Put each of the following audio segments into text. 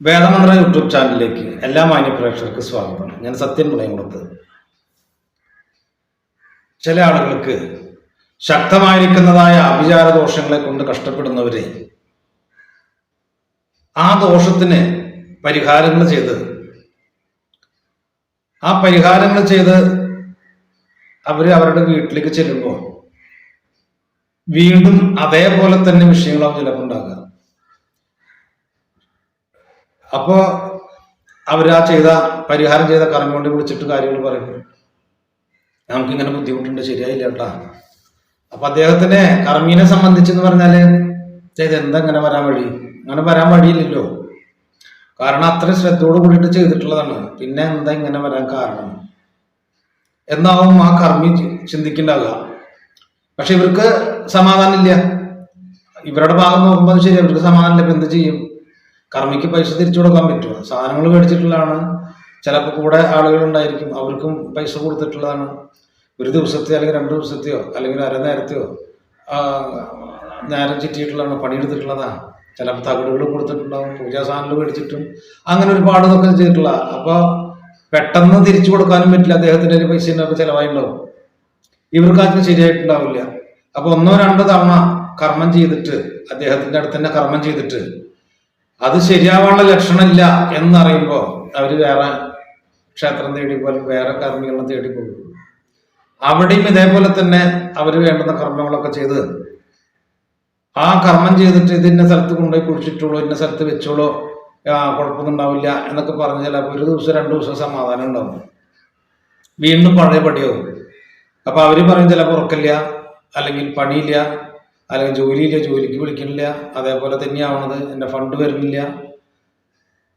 വേദമന്ത്ര YouTube ചാനലിലേക്ക് എല്ലാ മാന്യ പ്രേക്ഷകർക്ക് സ്വാഗതം. ഞാൻ സത്യൻ പറയുന്നത് ചില ആളുകൾക്ക് ശക്തമായിരിക്കുന്നതായ അഭിചാര ദോഷങ്ങളെ കൊണ്ട് കഷ്ടപ്പെടുന്നവരെ ആ ദോഷത്തിന് പരിഹാരങ്ങൾ ചെയ്ത് ആ പരിഹാരങ്ങൾ ചെയ്ത് അവർ അവരുടെ വീട്ടിലേക്ക് ചെല്ലുമ്പോൾ വീണ്ടും അതേപോലെ തന്നെ വിഷയങ്ങളാവും ചിലപ്പോൾ ഉണ്ടാകുക അപ്പോ അവർ ആ ചെയ്ത പരിഹാരം ചെയ്ത കർമ്മം കൊണ്ട് വിളിച്ചിട്ട് കാര്യങ്ങൾ പറയും. നമുക്കിങ്ങനെ ബുദ്ധിമുട്ടുണ്ട് ശരിയായില്ല കേട്ടാ അപ്പൊ അദ്ദേഹത്തിന് കർമ്മീനെ സംബന്ധിച്ചെന്ന് പറഞ്ഞാൽ ചെയ്ത് എന്താ ഇങ്ങനെ വരാൻ വഴി? അങ്ങനെ വരാൻ വഴിയില്ലല്ലോ. കാരണം അത്ര ശ്രദ്ധയോട് കൂടിയിട്ട് ചെയ്തിട്ടുള്ളതാണ്. പിന്നെ എന്താ ഇങ്ങനെ വരാൻ കാരണം? എന്നാവും ആ കർമ്മി ചിന്തിക്കണ്ടാവുക. പക്ഷെ ഇവർക്ക് സമാധാനമില്ല ഇവരുടെ ഭാഗം നോക്കുമ്പോൾ ശരി അവർക്ക് സമാധാനമില്ല ഇല്ല. എന്ത് ചെയ്യും? കർമ്മിക്ക് പൈസ തിരിച്ചു കൊടുക്കാൻ പറ്റുമോ? സാധനങ്ങൾ മേടിച്ചിട്ടുള്ളതാണ്. ചിലപ്പോൾ കൂടെ ആളുകളുണ്ടായിരിക്കും അവർക്കും പൈസ കൊടുത്തിട്ടുള്ളതാണ്. ഒരു ദിവസത്തെ അല്ലെങ്കിൽ രണ്ട് ദിവസത്തെയോ അല്ലെങ്കിൽ അര നേരത്തെയോ ആ, നേരം ചിറ്റിയിട്ടുള്ളതാണ് പണിയെടുത്തിട്ടുള്ളതാണ് ചിലപ്പോൾ തകിടുകൾ കൊടുത്തിട്ടുണ്ടാവും പൂജാ സാധനങ്ങൾ മേടിച്ചിട്ടും അങ്ങനെ ഒരുപാട് ഇതൊക്കെ ചെയ്തിട്ടുള്ള. അപ്പോൾ പെട്ടെന്ന് തിരിച്ചു കൊടുക്കാനും പറ്റില്ല. അദ്ദേഹത്തിന്റെ ഒരു പൈസ ഉണ്ടാവും ചിലവായിട്ടുണ്ടാവും. ഇവർക്ക് അതിന് ശരിയായിട്ടുണ്ടാവില്ല. അപ്പൊ ഒന്നോ രണ്ടോ തവണ കർമ്മം ചെയ്തിട്ട് അദ്ദേഹത്തിന്റെ അടുത്ത് തന്നെ കർമ്മം ചെയ്തിട്ട് അത് ശരിയാവാനുള്ള ലക്ഷണമില്ല എന്നറിയുമ്പോൾ അവർ വേറെ ക്ഷേത്രം തേടി പോലും വേറെ കർമ്മികളെ തേടി പോകും. അവിടെയും ഇതേപോലെ തന്നെ അവർ വേണ്ടുന്ന കർമ്മങ്ങളൊക്കെ ചെയ്ത് ആ കർമ്മം ചെയ്തിട്ട് ഇത് ഇന്ന സ്ഥലത്ത് കൊണ്ടുപോയി കുഴിച്ചിട്ടുള്ളൂ ഇന്ന സ്ഥലത്ത് വെച്ചോളൂ ആ കുഴപ്പമൊന്നും ഉണ്ടാവില്ല എന്നൊക്കെ പറഞ്ഞ് ചിലപ്പോൾ ഒരു ദിവസം രണ്ട് ദിവസം സമാധാനം ഉണ്ടാവും. വീണ്ടും പഴയ പടിയാവും അപ്പോൾ അവർ പറയും ചിലപ്പോൾ ഉറക്കില്ല അല്ലെങ്കിൽ പണിയില്ല അല്ലെങ്കിൽ ജോലിയില്ല ജോലിക്ക് വിളിക്കണില്ല അതേപോലെ തന്നെയാവണത് എന്റെ ഫണ്ട് വരുന്നില്ല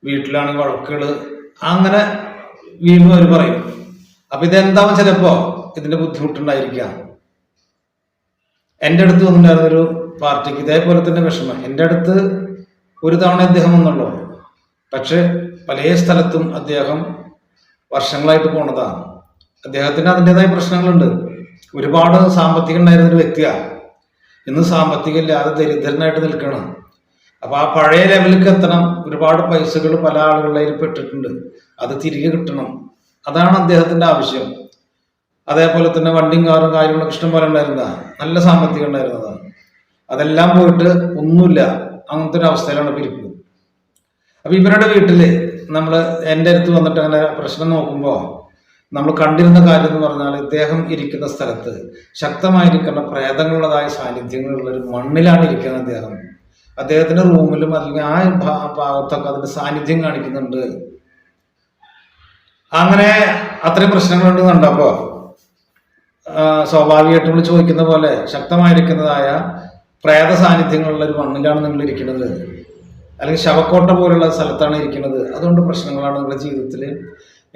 വീട്ടിലാണെങ്കിൽ വഴക്കുകൾ അങ്ങനെ വീണ്ടും അവർ പറയും. അപ്പൊ ഇതെന്താവും ചിലപ്പോ? ഇതിന്റെ ബുദ്ധിമുട്ടുണ്ടായിരിക്കാം എന്റെ അടുത്ത് വന്നിട്ടുണ്ടായിരുന്നൊരു പാർട്ടിക്ക് ഇതേപോലെ തന്നെ വിഷമം. എന്റെ അടുത്ത് ഒരു തവണ അദ്ദേഹം വന്നുള്ളൂ. പക്ഷെ പല സ്ഥലത്തും അദ്ദേഹം വർഷങ്ങളായിട്ട് പോണതാണ്. അദ്ദേഹത്തിന് അതിന്റെതായ പ്രശ്നങ്ങളുണ്ട്. ഒരുപാട് സാമ്പത്തികം ഉണ്ടായിരുന്ന ഒരു വ്യക്തിയാണ് ഇന്ന് സാമ്പത്തികം ഇല്ലാതെ ദരിദ്രനായിട്ട് നിൽക്കണം. അപ്പൊ ആ പഴയ ലെവലിലേക്ക് എത്തണം. ഒരുപാട് പൈസകൾ പല ആളുകളുടെ പെട്ടിട്ടുണ്ട്. അത് തിരികെ കിട്ടണം. അതാണ് അദ്ദേഹത്തിന്റെ ആവശ്യം. അതേപോലെ തന്നെ വണ്ടിയും കാറും കാര്യങ്ങളൊക്കെ ഇഷ്ടം പോലെ ഉണ്ടായിരുന്നതാ. നല്ല സാമ്പത്തികം ഉണ്ടായിരുന്നതാണ് അതെല്ലാം പോയിട്ട് ഒന്നുമില്ല. അങ്ങനത്തെ ഒരു അവസ്ഥയിലാണ് ഇരിക്കുന്നത്. അപ്പൊ ഇവരുടെ വീട്ടിൽ നമ്മൾ എന്റെ അടുത്ത് വന്നിട്ട് അങ്ങനെ പ്രശ്നം നോക്കുമ്പോൾ നമ്മൾ കണ്ടിരുന്ന കാര്യം എന്ന് പറഞ്ഞാൽ ഇദ്ദേഹം ഇരിക്കുന്ന സ്ഥലത്ത് ശക്തമായിരിക്കുന്ന പ്രേതങ്ങളുള്ളതായ സാന്നിധ്യങ്ങളുള്ള ഒരു മണ്ണിലാണ് ഇരിക്കുന്നത് അദ്ദേഹം. അദ്ദേഹത്തിന്റെ റൂമിലും അല്ലെങ്കിൽ ആ ഭാഗത്തൊക്കെ അതിന്റെ സാന്നിധ്യം കാണിക്കുന്നുണ്ട്. അങ്ങനെ അത്രയും പ്രശ്നങ്ങളുണ്ട് കണ്ടപ്പോ സ്വാഭാവികമായിട്ടും നമ്മൾ ചോദിക്കുന്ന പോലെ ശക്തമായിരിക്കുന്നതായ പ്രേത സാന്നിധ്യങ്ങളുള്ള ഒരു മണ്ണിലാണ് നിങ്ങൾ ഇരിക്കുന്നത്. അല്ലെങ്കിൽ ശവക്കോട്ട പോലുള്ള സ്ഥലത്താണ് ഇരിക്കുന്നത്. അതുകൊണ്ട് പ്രശ്നങ്ങളാണ് നിങ്ങളുടെ ജീവിതത്തിൽ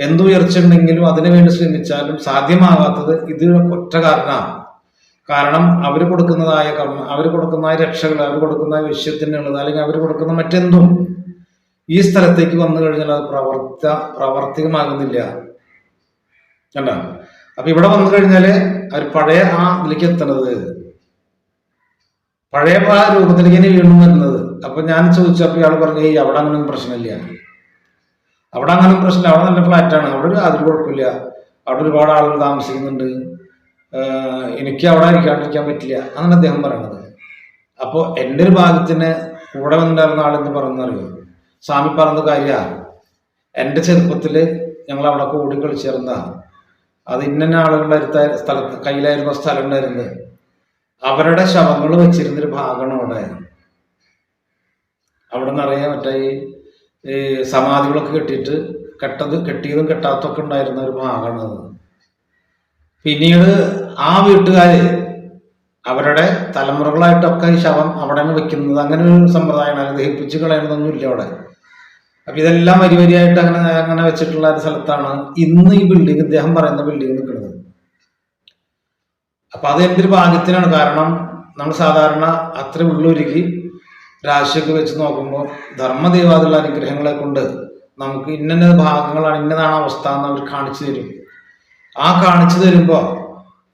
എന്തുയർച്ച ഉണ്ടെങ്കിലും അതിനു വേണ്ടി ശ്രമിച്ചാലും സാധ്യമാകാത്തത് ഇത് ഒറ്റ കാരണമാണ്. കാരണം അവർ കൊടുക്കുന്നതായ കർമ്മ അവർ കൊടുക്കുന്നതായ രക്ഷകൾ അവർ കൊടുക്കുന്ന വിഷയത്തിനുള്ളത് അല്ലെങ്കിൽ അവർ കൊടുക്കുന്ന മറ്റെന്തും ഈ സ്ഥലത്തേക്ക് വന്നു കഴിഞ്ഞാൽ അത് പ്രവർത്ത പ്രാവർത്തികമാകുന്നില്ല. കണ്ട? അപ്പൊ ഇവിടെ വന്നു കഴിഞ്ഞാൽ അവർ പഴയ ആ ഇതിലേക്ക് എത്തണത്. പഴയ ആ രൂപത്തിലേക്ക് വീണ്ടും വരുന്നത് അപ്പൊ ഞാൻ ചോദിച്ചപ്പോൾ ഇയാൾ പറഞ്ഞു അവിടെ അങ്ങനെ പ്രശ്നമില്ല. അവിടെ അങ്ങനെ പ്രശ്നമില്ല. അവിടെ നല്ല ഫ്ലാറ്റാണ് അവിടെ ഒരു കുഴപ്പമില്ല. അവിടെ ഒരുപാട് ആളുകൾ താമസിക്കുന്നുണ്ട്. എനിക്ക് അവിടെ ഇരിക്കാണ്ടിരിക്കാൻ പറ്റില്ല അങ്ങനെ അദ്ദേഹം പറയണത്. അപ്പോൾ എന്റെ ഒരു ഭാഗത്തിന് കൂടെ വന്നിട്ടുണ്ടായിരുന്ന ആളെന്ന് പറയുന്നറിയോ സ്വാമി പറഞ്ഞ കാര്യ. എന്റെ ചെറുപ്പത്തിൽ ഞങ്ങൾ അവിടെ കൂടി കളിച്ചിരുന്ന അത് ഇന്ന ആളുകളുടെ അടുത്ത സ്ഥലത്ത് കയ്യിലായിരുന്ന സ്ഥലം ഉണ്ടായിരുന്നത് അവരുടെ ശവങ്ങൾ വെച്ചിരുന്നൊരു ഭാഗമാണ് അവിടെ. അവിടെ നിറയെ മറ്റേ സമാധികളൊക്കെ കെട്ടിയിട്ട് കെട്ടത് കെട്ടിയതും കെട്ടാത്തതൊക്കെ ഉണ്ടായിരുന്ന ഒരു ഭാഗമാണ് പിന്നീട് ആ വീട്ടുകാര് അവരുടെ തലമുറകളായിട്ടൊക്കെ ഈ ശവം അവിടെയാണ് വെക്കുന്നത്. അങ്ങനെ ഒരു സമ്പ്രദായമാണ്. അത് ദഹിപ്പിച്ച് കളയണതൊന്നും ഇല്ല അവിടെ. അപ്പൊ ഇതെല്ലാം വരി വരിയായിട്ട് അങ്ങനെ അങ്ങനെ വെച്ചിട്ടുള്ള ഒരു സ്ഥലത്താണ് ഇന്ന് ഈ ബിൽഡിംഗ് ഇദ്ദേഹം പറയുന്ന ബിൽഡിംഗ് നിൽക്കുന്നത്. അപ്പൊ അത് എന്തൊരു ഭാഗ്യത്തിനാണ്? കാരണം നമ്മൾ സാധാരണ അത്ര ഉള്ളൊരുക്കി രാശിയൊക്കെ വെച്ച് നോക്കുമ്പോൾ ധർമ്മദേവാദിയുള്ള അനുഗ്രഹങ്ങളെ കൊണ്ട് നമുക്ക് ഇന്ന ഭാഗങ്ങളാണ് ഇന്നതാണ് അവസ്ഥ എന്ന് അവർ കാണിച്ചു തരും. ആ കാണിച്ചു തരുമ്പോൾ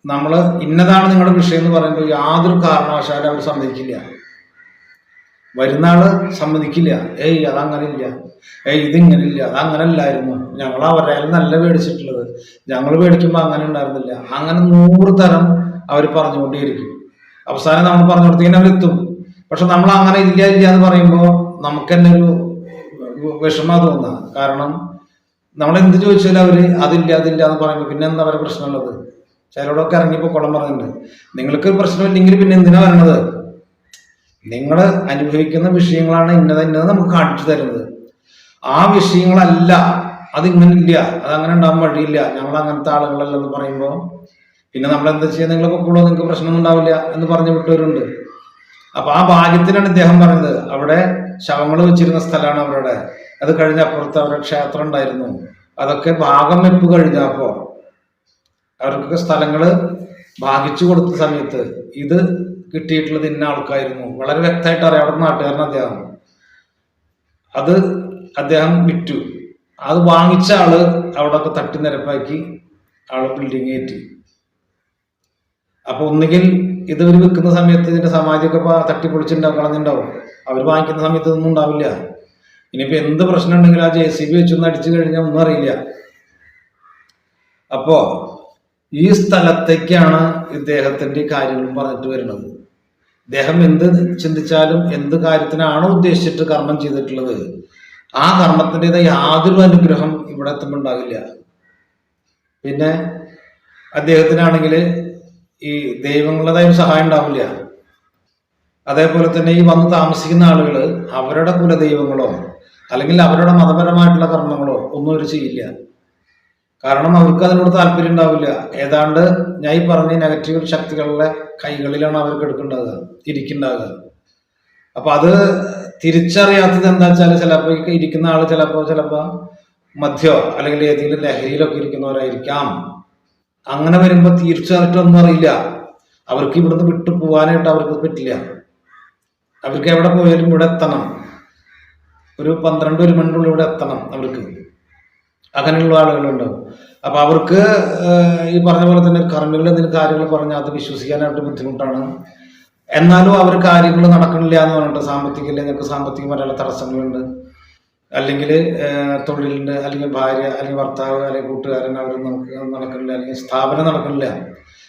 നമ്മൾ ഇന്നതാണ് നിങ്ങളുടെ വിഷയം എന്ന് പറയുമ്പോൾ യാതൊരു കാരണവശാലും അവർ സമ്മതിക്കില്ല. വരുന്ന സമ്മതിക്കില്ല. ഏയ് അതങ്ങനെ ഇല്ല ഏയ് ഇതിങ്ങനെ ഇല്ല അതങ്ങനെ അല്ലായിരുന്നു ഞങ്ങൾ അവരെ നല്ല പേടിച്ചിട്ടുള്ളത് ഞങ്ങൾ പേടിക്കുമ്പോൾ അങ്ങനെ ഉണ്ടായിരുന്നില്ല. അങ്ങനെ നൂറ് തരം അവർ പറഞ്ഞുകൊണ്ടേയിരിക്കും. അവസാനം നമ്മൾ പറഞ്ഞു കൊടുത്തിങ്ങനെ അവരെത്തും. പക്ഷെ നമ്മൾ അങ്ങനെ ഇല്ല ഇല്ല എന്ന് പറയുമ്പോൾ നമുക്ക് തന്നെ ഒരു വിഷമം തോന്നാം. കാരണം നമ്മൾ എന്ത് ചോദിച്ചാലും അവർ അതില്ല അതില്ല എന്ന് പറയുമ്പോൾ പിന്നെ എന്താ പറയുക പ്രശ്നമുള്ളത്? ചിലരോടൊക്കെ ഇറങ്ങിപ്പോ കുളം പറഞ്ഞിട്ടുണ്ട്. നിങ്ങൾക്ക് പ്രശ്നമില്ലെങ്കിൽ പിന്നെ എന്തിനാ വരണത്? നിങ്ങൾ അനുഭവിക്കുന്ന വിഷയങ്ങളാണ് ഇന്നത് ഇന്നത് നമുക്ക് കാണിച്ചു തരുന്നത്. ആ വിഷയങ്ങളല്ല അതിങ്ങനെ ഇല്ല അതങ്ങനെ ഉണ്ടാവാൻ വഴിയില്ല. ഞങ്ങൾ അങ്ങനത്തെ ആളുകളല്ലെന്ന് പറയുമ്പോൾ പിന്നെ നമ്മൾ എന്താ ചെയ്യുക നിങ്ങൾ പൊക്കോളൂ നിങ്ങൾക്ക് പ്രശ്നമൊന്നും ഉണ്ടാവില്ല എന്ന് പറഞ്ഞു വിട്ടവരുണ്ട്. അപ്പൊ ആ ഭാഗ്യത്തിനാണ് ഇദ്ദേഹം പറഞ്ഞത്. അവിടെ ശവങ്ങൾ വെച്ചിരുന്ന സ്ഥലമാണ് അവരുടെ. അത് കഴിഞ്ഞ അപ്പുറത്ത് അവരുടെ ക്ഷേത്രം ഉണ്ടായിരുന്നു. അതൊക്കെ ഭാഗം വെപ്പ് കഴിഞ്ഞപ്പോ അവർക്കൊക്കെ സ്ഥലങ്ങൾ ഭാഗിച്ചു കൊടുത്ത സമയത്ത് ഇത് കിട്ടിയിട്ടുള്ളത് ഇന്ന ആൾക്കായിരുന്നു. വളരെ വ്യക്തമായിട്ട് അറിയാം. അവിടെ നാട്ടുകാരൻ അദ്ദേഹം. അത് അദ്ദേഹം വിറ്റു. അത് വാങ്ങിച്ച ആൾ അവിടെയൊക്കെ തട്ടി നിരപ്പാക്കി ആൾ ബിൽഡിംഗ് കയറ്റി അപ്പൊ ഒന്നുകിൽ ഇത് ഇവർ വിൽക്കുന്ന സമയത്ത് ഇതിന്റെ സമാധിയൊക്കെ തട്ടിപ്പൊളിച്ചിട്ടുണ്ടാവും കളഞ്ഞിട്ടുണ്ടാവും അവർ വാങ്ങിക്കുന്ന സമയത്ത് ഇതൊന്നും ഉണ്ടാവില്ല. ഇനിയിപ്പോ എന്ത് പ്രശ്നം ഉണ്ടെങ്കിലും ആ ജെ സി ബി വെച്ചൊന്ന് അടിച്ചു കഴിഞ്ഞാൽ ഒന്നും അറിയില്ല. അപ്പോ ഈ സ്ഥലത്തേക്കാണ് ഇദ്ദേഹത്തിന്റെ കാര്യങ്ങളും പറഞ്ഞിട്ട് വരുന്നത്. ഇദ്ദേഹം എന്ത് ചിന്തിച്ചാലും എന്ത് കാര്യത്തിനാണോ ഉദ്ദേശിച്ചിട്ട് കർമ്മം ചെയ്തിട്ടുള്ളത്. ആ കർമ്മത്തിന്റെതായ യാതൊരു അനുഗ്രഹം ഇവിടെ എത്തുമ്പോൾ ഉണ്ടാകില്ല പിന്നെ അദ്ദേഹത്തിനാണെങ്കിൽ ഈ ദൈവങ്ങളുടേതായ സഹായം ഉണ്ടാവില്ല. അതേപോലെ തന്നെ ഈ വന്ന് താമസിക്കുന്ന ആളുകൾ അവരുടെ കുലദൈവങ്ങളോ അല്ലെങ്കിൽ അവരുടെ മതപരമായിട്ടുള്ള കർമ്മങ്ങളോ ഒന്നും അവർ ചെയ്യില്ല. കാരണം അവർക്ക് അതിനോട് താല്പര്യം ഉണ്ടാവില്ല. ഏതാണ്ട് ഞാൻ ഈ പറഞ്ഞ നെഗറ്റീവ് ശക്തികളുടെ കൈകളിലാണ് അവർക്ക് എടുക്കേണ്ടത് ഇരിക്കുന്നുണ്ടാവുക അപ്പൊ അത് തിരിച്ചറിയാത്തത് എന്താ വെച്ചാൽ ചിലപ്പോൾ ഇരിക്കുന്ന ആൾ ചിലപ്പോൾ ചിലപ്പോൾ മദ്യോ അല്ലെങ്കിൽ ഏതെങ്കിലും ലഹരിയിലൊക്കെ ഇരിക്കുന്നവരായിരിക്കാം. അങ്ങനെ വരുമ്പോ തീർച്ചയായിട്ടും ഒന്നും അറിയില്ല. അവർക്ക് ഇവിടുന്ന് വിട്ടു പോകാനായിട്ട് അവർക്ക് പറ്റില്ല. അവർക്ക് എവിടെ പോയാലും ഇവിടെ എത്തണം. ഒരു പന്ത്രണ്ട് ഒരു മണിനുള്ളിൽ ഇവിടെ എത്തണം അവർക്ക്. അങ്ങനെയുള്ള ആളുകളുണ്ടാവും അപ്പൊ അവർക്ക് ഈ പറഞ്ഞ പോലെ തന്നെ കർമ്മികൾ എന്തെങ്കിലും കാര്യങ്ങൾ പറഞ്ഞാൽ അത് വിശ്വസിക്കാനായിട്ട് ബുദ്ധിമുട്ടാണ്. എന്നാലും അവർ കാര്യങ്ങൾ നടക്കണില്ല എന്ന് പറഞ്ഞിട്ട് സാമ്പത്തിക അല്ലെങ്കിൽ സാമ്പത്തികമായിട്ടുള്ള തടസ്സങ്ങളുണ്ട്. അല്ലെങ്കിൽ തൊഴിലിന്റെ അല്ലെങ്കിൽ ഭാര്യ അല്ലെങ്കിൽ ഭർത്താവ് അല്ലെങ്കിൽ കൂട്ടുകാരൻ അവർ നമുക്ക് നടക്കണില്ല അല്ലെങ്കിൽ സ്ഥാപനം നടക്കണില്ല.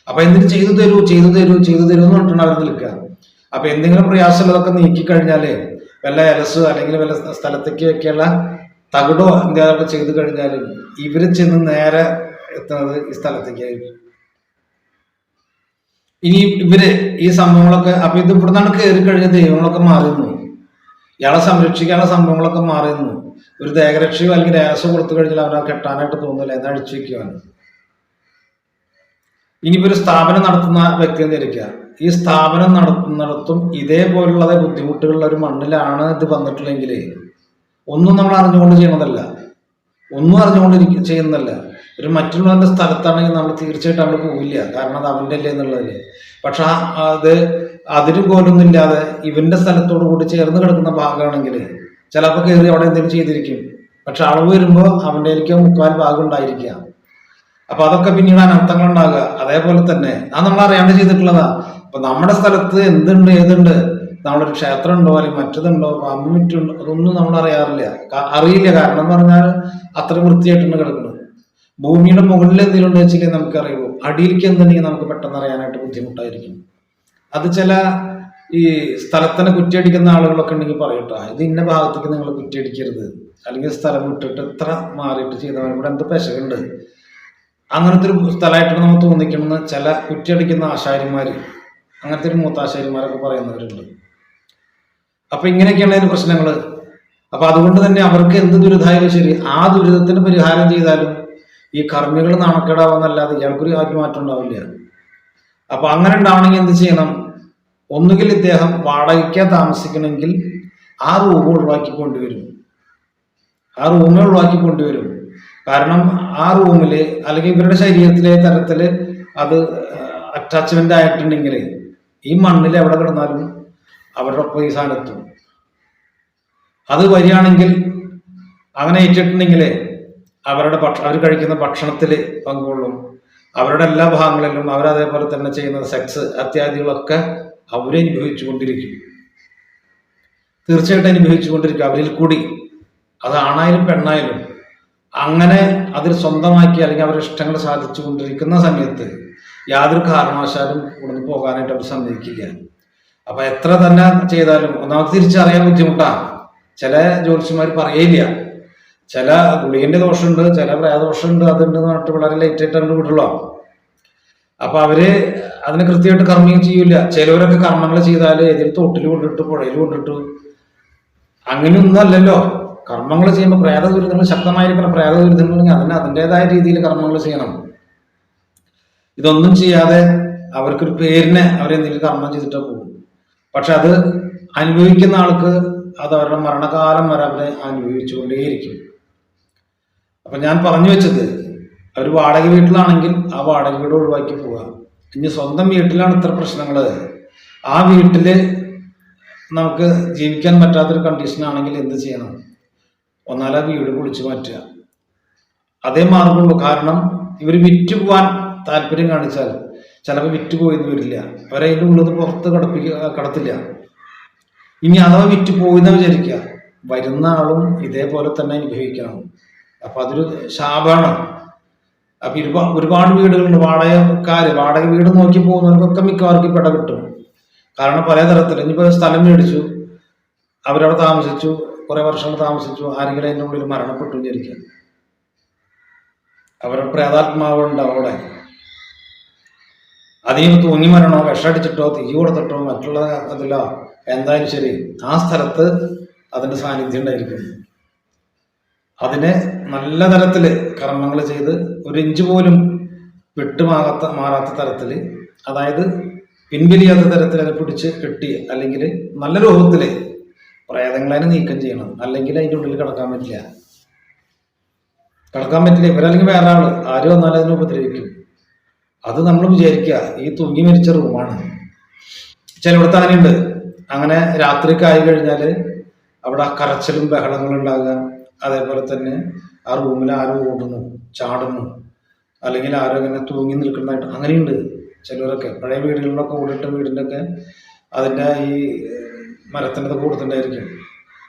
അപ്പൊ എന്തിനു ചെയ്തു തരൂ ചെയ്തു തരൂ ചെയ്തു തരൂ എന്ന് പറഞ്ഞിട്ടാണ് അവർ നിൽക്കുക. അപ്പൊ എന്തെങ്കിലും പ്രയാസമുള്ളതൊക്കെ നീക്കി കഴിഞ്ഞാൽ വല്ല എലസ് അല്ലെങ്കിൽ വല്ല സ്ഥലത്തേക്ക് വെക്കാനുള്ള തകിടോ എന്തെങ്കിലുമൊക്കെ ചെയ്തു കഴിഞ്ഞാലും ഇവർ ചെന്ന് നേരെ എത്തുന്നത് ഈ സ്ഥലത്തേക്കായിരിക്കും ഇനി ഇവർ ഈ സംഭവങ്ങളൊക്കെ അപ്പൊ ഇത് ഇവിടുന്നാണ് കയറി കഴിഞ്ഞ ദൈവങ്ങളൊക്കെ മാറുന്നു. ഇയാളെ സംരക്ഷിക്കാനുള്ള സംഭവങ്ങളൊക്കെ മാറുന്നു ഒരു ദേഹരക്ഷയോ അല്ലെങ്കിൽ രാസോ കൊടുത്തു കഴിഞ്ഞാൽ അവരാൾ കെട്ടാനായിട്ട് തോന്നില്ല എന്ന് അഴിച്ചു വെക്കുവാണ് ഇനിയിപ്പോ ഒരു സ്ഥാപനം നടത്തുന്ന വ്യക്തി എന്നിരിക്കുക ഈ സ്ഥാപനം നടത്തുന്നിടത്തും ഇതേപോലുള്ള ബുദ്ധിമുട്ടുകളുള്ള ഒരു മണ്ണിലാണ് ഇത് വന്നിട്ടുള്ളെങ്കിൽ ഒന്നും നമ്മൾ അറിഞ്ഞുകൊണ്ട് ചെയ്യണതല്ല ഒന്നും അറിഞ്ഞുകൊണ്ട് ചെയ്യുന്നതല്ല. ഒരു മറ്റുള്ളവരുടെ സ്ഥലത്താണെങ്കിൽ നമ്മൾ തീർച്ചയായിട്ടും അവിടെ പോവില്ല. കാരണം അത് അവന്റെ അല്ലേ എന്നുള്ളതല്ലേ. പക്ഷെ അത് അതിരും പോലൊന്നും ഇല്ലാതെ ഇവന്റെ സ്ഥലത്തോട് കൂടി ചേർന്ന് കിടക്കുന്ന ഭാഗമാണെങ്കിൽ ചിലപ്പോൾ കയറി അവിടെ എന്തെങ്കിലും ചെയ്തിരിക്കും. പക്ഷെ അളവ് വരുമ്പോൾ അവന്റെ എനിക്ക് മുക്കാൽ ഭാഗം ഉണ്ടായിരിക്കുക. അപ്പൊ അതൊക്കെ പിന്നീട് അനർത്ഥങ്ങൾ ഉണ്ടാകുക അതേപോലെ തന്നെ അത് നമ്മൾ അറിയാണ്ട് ചെയ്തിട്ടുള്ളതാ. അപ്പൊ നമ്മുടെ സ്ഥലത്ത് എന്തുണ്ട് ഏതുണ്ട് നമ്മളൊരു ക്ഷേത്രം ഉണ്ടോ അല്ലെങ്കിൽ മറ്റതുണ്ടോ പാമ്പ് അതൊന്നും നമ്മൾ അറിയാറില്ല. അറിയില്ല. കാരണം എന്ന് പറഞ്ഞാൽ അത്ര വൃത്തിയായിട്ടാണ് കിടക്കുന്നത് ഭൂമിയുടെ മുകളിൽ എന്തെങ്കിലും ഉണ്ടെന്ന് വെച്ചില്ലെങ്കിൽ നമുക്ക് അറിയുള്ളൂ അടിയിലേക്ക് എന്തുണ്ടെങ്കിൽ നമുക്ക് പെട്ടെന്ന് അറിയാനായിട്ട് ബുദ്ധിമുട്ടായിരിക്കും. അത് ചില ഈ സ്ഥലത്തിനെ കുറ്റിയടിക്കുന്ന ആളുകളൊക്കെ ഉണ്ടെങ്കിൽ പറയട്ടോ ഇത് ഇന്ന ഭാഗത്തേക്ക് നിങ്ങൾ കുറ്റിയടിക്കരുത്. അല്ലെങ്കിൽ സ്ഥലം വിട്ടിട്ട് എത്ര മാറിയിട്ട് ചെയ്താൽ ഇവിടെ എന്ത് പെശകുണ്ട്? അങ്ങനത്തെ ഒരു സ്ഥലമായിട്ടാണ് നമുക്ക് തോന്നിക്കണമെന്ന് ചില കുറ്റിയടിക്കുന്ന ആശാരിമാർ അങ്ങനത്തെ ഒരു മൂത്താശാരിമാരൊക്കെ പറയുന്നവരുണ്ട്. അപ്പൊ ഇങ്ങനെയൊക്കെയാണ് അതിന് പ്രശ്നങ്ങൾ അപ്പൊ അതുകൊണ്ട് തന്നെ അവർക്ക് എന്ത് ദുരിതമായാലും ശരി ആ ദുരിതത്തിന് പരിഹാരം ചെയ്താലും ഈ കർമ്മികൾ നാണക്കേടാവുന്നല്ലാതെ ഇയാൾക്കൊരു കാര്യം മാറ്റം ഉണ്ടാവില്ല. അപ്പൊ അങ്ങനെ ഉണ്ടാവണമെങ്കിൽ എന്ത് ചെയ്യണം? ഒന്നുകിൽ ഇദ്ദേഹം വാടകയ്ക്ക് താമസിക്കണമെങ്കിൽ ആ റൂം ഒഴിവാക്കി കൊണ്ടുവരും ആ റൂമെ ഒഴിവാക്കി കൊണ്ടുവരും കാരണം ആ റൂമിൽ അല്ലെങ്കിൽ ഇവരുടെ ശരീരത്തിലെ തരത്തിൽ അത് അറ്റാച്ച്മെന്റ് ആയിട്ടുണ്ടെങ്കിൽ ഈ മണ്ണിൽ എവിടെ കിടന്നാലും അവരുടെ ഒപ്പം ഈ സാധനത്തും. അത് വരികയാണെങ്കിൽ അങ്ങനെ ഏറ്റിട്ടുണ്ടെങ്കിൽ അവരുടെ ഭക്ഷ അവർ കഴിക്കുന്ന ഭക്ഷണത്തിൽ പങ്കുകൊള്ളും. അവരുടെ എല്ലാ ഭാഗങ്ങളിലും അവരതേപോലെ തന്നെ ചെയ്യുന്ന സെക്സ് അത്യാദികളൊക്കെ അവരനുഭവിച്ചു കൊണ്ടിരിക്കും തീർച്ചയായിട്ടും അനുഭവിച്ചുകൊണ്ടിരിക്കും. അവരിൽ കൂടി അത് ആണായാലും പെണ്ണായാലും അങ്ങനെ അതിൽ സ്വന്തമാക്കി അല്ലെങ്കിൽ അവരുടെ ഇഷ്ടങ്ങൾ സാധിച്ചു കൊണ്ടിരിക്കുന്ന സമയത്ത് യാതൊരു കാരണവശാലും ഇവിടുന്ന് പോകാനായിട്ട് അവർ സമ്മതിക്കില്ല. അപ്പൊ എത്ര തന്നെ ചെയ്താലും ഒന്നാമത് തിരിച്ചറിയാൻ ബുദ്ധിമുട്ടാ ചില ജ്യോതിഷന്മാർ പറയില്ല ചില ഗുളികന്റെ ദോഷമുണ്ട് ചില പ്രയദോഷമുണ്ട് അതുണ്ട് എന്ന് പറഞ്ഞിട്ട് വളരെ ലേറ്റ് ആയിട്ട് വിടുള്ളൂ അപ്പൊ അവർ അതിന് കൃത്യമായിട്ട് കർമ്മം ചെയ്യൂല. ചിലവരൊക്കെ കർമ്മങ്ങൾ ചെയ്താൽ ഏതെങ്കിലും തോട്ടിൽ കൊണ്ടിട്ട് പുഴയിൽ കൊണ്ടിട്ട്. അങ്ങനെയൊന്നും അല്ലല്ലോ. കർമ്മങ്ങൾ ചെയ്യുമ്പോൾ പ്രേത ദുരിതങ്ങൾ ശക്തമായിരിക്കണം പ്രേത ദുരിതങ്ങൾ അതിന് അതിന്റെതായ രീതിയിൽ കർമ്മങ്ങൾ ചെയ്യണം. ഇതൊന്നും ചെയ്യാതെ അവർക്കൊരു പേരിനെ അവരെന്തെങ്കിലും കർമ്മം ചെയ്തിട്ട് പോകും. പക്ഷെ അത് അനുഭവിക്കുന്ന ആൾക്ക് അത് അവരുടെ മരണകാലം വരെ അവരെ അനുഭവിച്ചുകൊണ്ടേയിരിക്കും. അപ്പൊ ഞാൻ പറഞ്ഞു വെച്ചത് അവർ വാടക വീട്ടിലാണെങ്കിൽ ആ വാടക വീട് ഒഴിവാക്കി പോവുക ഇനി സ്വന്തം വീട്ടിലാണ് ഇത്ര പ്രശ്നങ്ങൾ ആ വീട്ടിൽ നമുക്ക് ജീവിക്കാൻ പറ്റാത്തൊരു കണ്ടീഷൻ ആണെങ്കിൽ എന്ത് ചെയ്യണം? ഒന്നാലാ വീട് പൊളിച്ചു മാറ്റുക. അതേ മാർഗമുള്ളൂ. കാരണം ഇവർ വിറ്റ് പോവാൻ താല്പര്യം കാണിച്ചാൽ ചിലപ്പോൾ വിറ്റ് പോയെന്ന് വരില്ല. അവരതിന്റെ ഉള്ളത് പുറത്ത് കടപ്പിക്കുക കടത്തില്ല. ഇനി അഥവാ വിറ്റ് പോയിന്ന് വിചാരിക്കുക വരുന്ന ആളും ഇതേപോലെ തന്നെ അനുഭവിക്കണം. അപ്പൊ അതൊരു ശാപമാണ്. അപ്പൊ ഇരുപാട് ഒരുപാട് വീടുകളുണ്ട്. വാടകക്കാര് വാടക വീട് നോക്കി പോകുന്നവർക്കൊക്കെ മിക്കവാർക്കും പെട കിട്ടും. കാരണം പല തരത്തിൽ ഇനിയിപ്പോ സ്ഥലം മേടിച്ചു. അവരവിടെ താമസിച്ചു. കുറെ വർഷങ്ങൾ താമസിച്ചു. ആരെങ്കിലും അതിന്റെ ഉള്ളിൽ മരണപ്പെട്ടു വിചാരിക്കാം അവരുടെ പ്രേതാത്മാവുണ്ട് അവിടെ. അതിന് തൂങ്ങി മരണോ വിഷടിച്ചിട്ടോ തീ കൊടുത്തിട്ടോ മറ്റുള്ള അതിലോ എന്തായാലും ശരി ആ സ്ഥലത്ത് അതിന്റെ സാന്നിധ്യം ഉണ്ടായിരിക്കും. അതിനെ നല്ല തരത്തിൽ കർമ്മങ്ങൾ ചെയ്ത് ഒരു ഇഞ്ച് പോലും വിട്ടുമാകാത്ത മാറാത്ത തരത്തിൽ അതായത് പിൻവലിയാത്ത തരത്തിൽ അതിനെ പിടിച്ച് കെട്ടി അല്ലെങ്കിൽ നല്ല രൂപത്തിൽ പ്രേതങ്ങളെ നീക്കം ചെയ്യണം. അല്ലെങ്കിൽ അതിന്റെ ഉള്ളിൽ കിടക്കാൻ പറ്റില്ല. കിടക്കാൻ പറ്റില്ല. ഇവരല്ലെങ്കിൽ വേറെ ആൾ ആര് വന്നാലും അതിനെ ഉപദ്രവിക്കും. അത് നമ്മൾ വിചാരിക്കുക. ഈ തൂങ്ങി മരിച്ച റൂമാണ്. ചിലയിടത്ത് അങ്ങനെയുണ്ട്. അങ്ങനെ രാത്രിക്കായി ആയി കഴിഞ്ഞാൽ അവിടെ കരച്ചിലും ബഹളങ്ങളും ഉണ്ടാകുക. അതേപോലെ തന്നെ ആ റൂമിൽ ആരോ ഓടുന്നു ചാടുന്നു അല്ലെങ്കിൽ ആരോ ഇങ്ങനെ തൂങ്ങി നിൽക്കുന്നതായിട്ട് അങ്ങനെയുണ്ട് ചിലരൊക്കെ. പഴയ വീടുകളിലൊക്കെ ഓടിട്ട വീടിന്റെ ഒക്കെ അതിന്റെ ഈ മരത്തിന്റെ കൂടുതലായിരിക്കും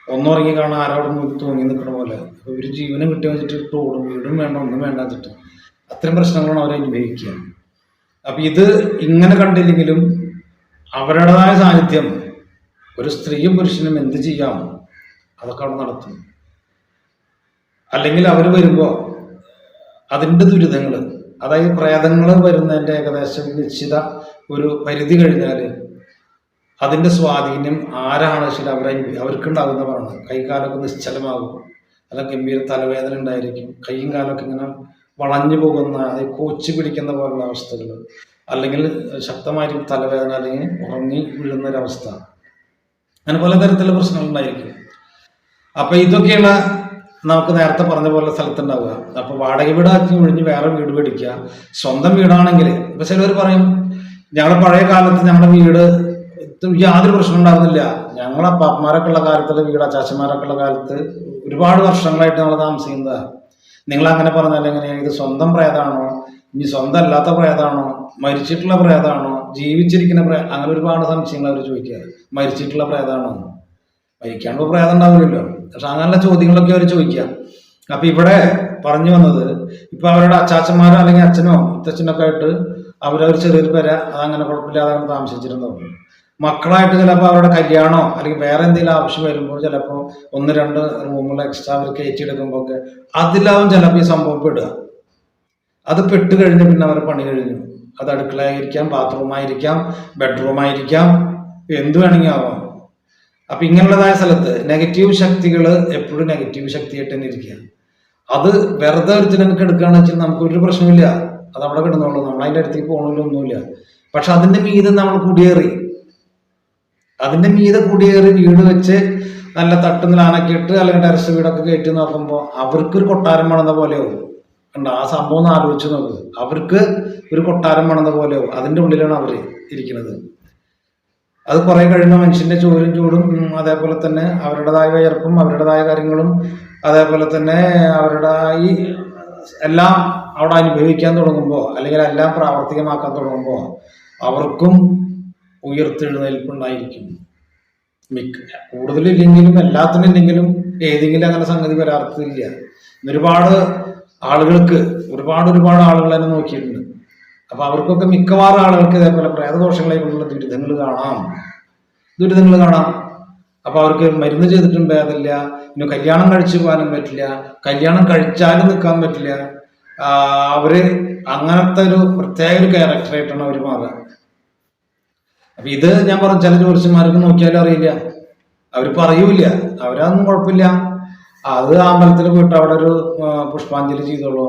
ഒന്നുറങ്ങി കാണാൻ ആരോടും തൂങ്ങി നിൽക്കണ പോലെ. അപ്പോൾ ഇവർ ജീവനം വെച്ചിട്ട് ഇട്ട് ഓടും. വീടും വേണ്ട ഒന്നും വേണ്ട വെച്ചിട്ട്. അത്രയും പ്രശ്നങ്ങളാണ് അവർ അനുഭവിക്കുക. അപ്പം ഇത് ഇങ്ങനെ കണ്ടില്ലെങ്കിലും അവരുടേതായ സാന്നിധ്യം. ഒരു സ്ത്രീയും പുരുഷനും എന്ത് ചെയ്യാം? അതൊക്കെ അവിടെ നടത്തും. അല്ലെങ്കിൽ അവർ വരുമ്പോൾ അതിന്റെ ദുരിതങ്ങൾ അതായത് പ്രേതങ്ങൾ വരുന്നതിന്റെ ഏകദേശം നിശ്ചിത ഒരു പരിധി കഴിഞ്ഞാൽ അതിന്റെ സ്വാധീനം ആരാണ് ശരി അവരെ അവർക്കുണ്ടാകുന്ന പറഞ്ഞു കൈകാലൊക്കെ നിശ്ചലമാകും. അല്ല ഗംഭീര തലവേദന ഉണ്ടായിരിക്കും. കൈയും കാലൊക്കെ ഇങ്ങനെ വളഞ്ഞു പോകുന്ന കോച്ചി പിടിക്കുന്ന പോലുള്ള അവസ്ഥകൾ അല്ലെങ്കിൽ ശക്തമായിരിക്കും തലവേദന അല്ലെങ്കിൽ ഉറങ്ങി വീഴുന്ന ഒരവസ്ഥ അങ്ങനെ പലതരത്തിലുള്ള പ്രശ്നങ്ങൾ ഉണ്ടായിരിക്കും. അപ്പൊ ഇതൊക്കെയാണ് നമുക്ക് നേരത്തെ പറഞ്ഞ പോലെ സ്ഥലത്തുണ്ടാവുക. അപ്പൊ വാടക വീടാക്കി ഒഴിഞ്ഞ് വേറെ വീട് മേടിക്കുക. സ്വന്തം വീടാണെങ്കിൽ ഇപ്പൊ ചിലവർ പറയും ഞങ്ങളുടെ പഴയ കാലത്ത് ഞങ്ങളുടെ വീട് യാതൊരു പ്രശ്നം ഉണ്ടാകുന്നില്ല ഞങ്ങളെ അപ്പാപ്പന്മാരൊക്കെ ഉള്ള കാലത്തുള്ള വീട് അച്ചാച്ചന്മാരൊക്കെ ഉള്ള കാലത്ത് ഒരുപാട് വർഷങ്ങളായിട്ട് നമ്മൾ താമസിക്കുന്നതാ. നിങ്ങൾ അങ്ങനെ പറഞ്ഞാൽ എങ്ങനെയാണ് ഇത് സ്വന്തം പ്രേതാണോ? ഇനി സ്വന്തം അല്ലാത്ത പ്രേതാണോ? മരിച്ചിട്ടുള്ള പ്രേതാണോ? ജീവിച്ചിരിക്കുന്ന പ്രേ അങ്ങനെ ഒരുപാട് സംശയങ്ങൾ അവർ ചോദിക്കുക. മരിച്ചിട്ടുള്ള പ്രേതാണോ? മരിക്കാണ്ട് പ്രേതം ഉണ്ടാവില്ലല്ലോ പക്ഷെ അങ്ങനെയുള്ള ചോദ്യങ്ങളൊക്കെ അവർ ചോദിക്കുക. അപ്പൊ ഇവിടെ പറഞ്ഞു വന്നത് ഇപ്പൊ അവരുടെ അച്ചാച്ചന്മാരോ അല്ലെങ്കിൽ അച്ഛനോ മുത്തച്ഛനൊക്കെ ആയിട്ട് അവരവർ ചെറിയൊരു പേര അതങ്ങനെ കുഴപ്പമില്ലാതെ അങ്ങനെ താമസിച്ചിരുന്നു മക്കളായിട്ട് ചിലപ്പോൾ അവരുടെ കല്യാണോ അല്ലെങ്കിൽ വേറെ എന്തെങ്കിലും ആവശ്യം വരുമ്പോൾ ചിലപ്പോൾ ഒന്ന് രണ്ട് റൂമുകൾ എക്സ്ട്രാ അവർ കയറ്റിയെടുക്കുമ്പോൾ ഒക്കെ അതിലാവും ചിലപ്പോൾ ഈ സംഭവം പെടുക. അത് പെട്ട് കഴിഞ്ഞ് പിന്നെ അവർ പണി കഴിഞ്ഞു. അത് അടുക്കളയായിരിക്കാം ബാത്റൂമായിരിക്കാം ബെഡ്റൂമായിരിക്കാം എന്ത് വേണമെങ്കിൽ ആവാം. അപ്പൊ ഇങ്ങനെയുള്ളതായ സ്ഥലത്ത് നെഗറ്റീവ് ശക്തികൾ എപ്പോഴും നെഗറ്റീവ് ശക്തിയായിട്ട് തന്നെ ഇരിക്കുക. അത് വെറുതെ ഒരു നമുക്ക് എടുക്കുകയാണെന്ന് വെച്ചാൽ നമുക്ക് ഒരു പ്രശ്നമില്ല അത് അവിടെ കിടന്നോളൂ. നമ്മൾ അതിന്റെ അടുത്തേക്ക് പോകണമല്ലോ ഒന്നുമില്ല. പക്ഷെ അതിന്റെ മീതെ നമ്മൾ കുടിയേറി. അതിന്റെ മീതെ കുടിയേറി വീട് വെച്ച് നല്ല തട്ടുനിലാനൊക്കെ ഇട്ട് അല്ലെങ്കിൽ ടെറസ് വീടൊക്കെ കയറ്റി നോക്കുമ്പോൾ അവർക്കൊരു കൊട്ടാരം പണിത പോലെയാവും കണ്ടോ? ആ സംഭവം ഒന്ന് ആലോചിച്ച് നോക്ക്. അവർക്ക് ഒരു കൊട്ടാരം പണിത പോലെയാവും അതിന്റെ ഉള്ളിലാണ് അവർ ഇരിക്കുന്നത്. അത് കുറെ കഴിയുമ്പോൾ മനുഷ്യന്റെ ചൂരും ചൂടും അതേപോലെ തന്നെ അവരുടേതായ വിയർപ്പും അവരുടേതായ കാര്യങ്ങളും അതേപോലെ തന്നെ അവരുടെ ഈ എല്ലാം അവിടെ അനുഭവിക്കാൻ തുടങ്ങുമ്പോൾ അല്ലെങ്കിൽ എല്ലാം പ്രാവർത്തികമാക്കാൻ തുടങ്ങുമ്പോൾ അവർക്കും ഉയർത്തെഴുന്നേൽപ്പുണ്ടായിരിക്കും. മിക്ക കൂടുതലില്ലെങ്കിലും എല്ലാത്തിനും ഇല്ലെങ്കിലും ഏതെങ്കിലും അങ്ങനെ സംഗതി വരാറില്ല ഒരുപാട് ആളുകൾക്ക് ഒരുപാട് ഒരുപാട് ആളുകൾ തന്നെ നോക്കിയിട്ടുണ്ട്. അപ്പൊ അവർക്കൊക്കെ മിക്കവാറും ആളുകൾക്ക് ഇതേപോലെ പ്രേതദോഷങ്ങളെ കൊണ്ടുള്ള ദുരിതങ്ങൾ കാണാം. ദുരിതങ്ങൾ കാണാം. അപ്പൊ അവർക്ക് മരുന്ന് ചെയ്തിട്ടും ഭേദമില്ല. ഇനി കല്യാണം കഴിച്ചു പോകാനും പറ്റില്ല. കല്യാണം കഴിച്ചാലും നിൽക്കാൻ പറ്റില്ല. അവർ അങ്ങനത്തെ ഒരു പ്രത്യേക ഒരു ക്യാരക്ടറായിട്ടാണ് അവർ മാറുക. അപ്പൊ ഇത് ഞാൻ പറഞ്ഞ ചില ജ്യോതിഷന്മാർക്ക് നോക്കിയാലും അറിയില്ല. അവർ പറയൂല അവരതൊന്നും കുഴപ്പമില്ല. അത് അമ്പലത്തിൽ പോയിട്ട് അവിടെ ഒരു പുഷ്പാഞ്ജലി ചെയ്തോളൂ.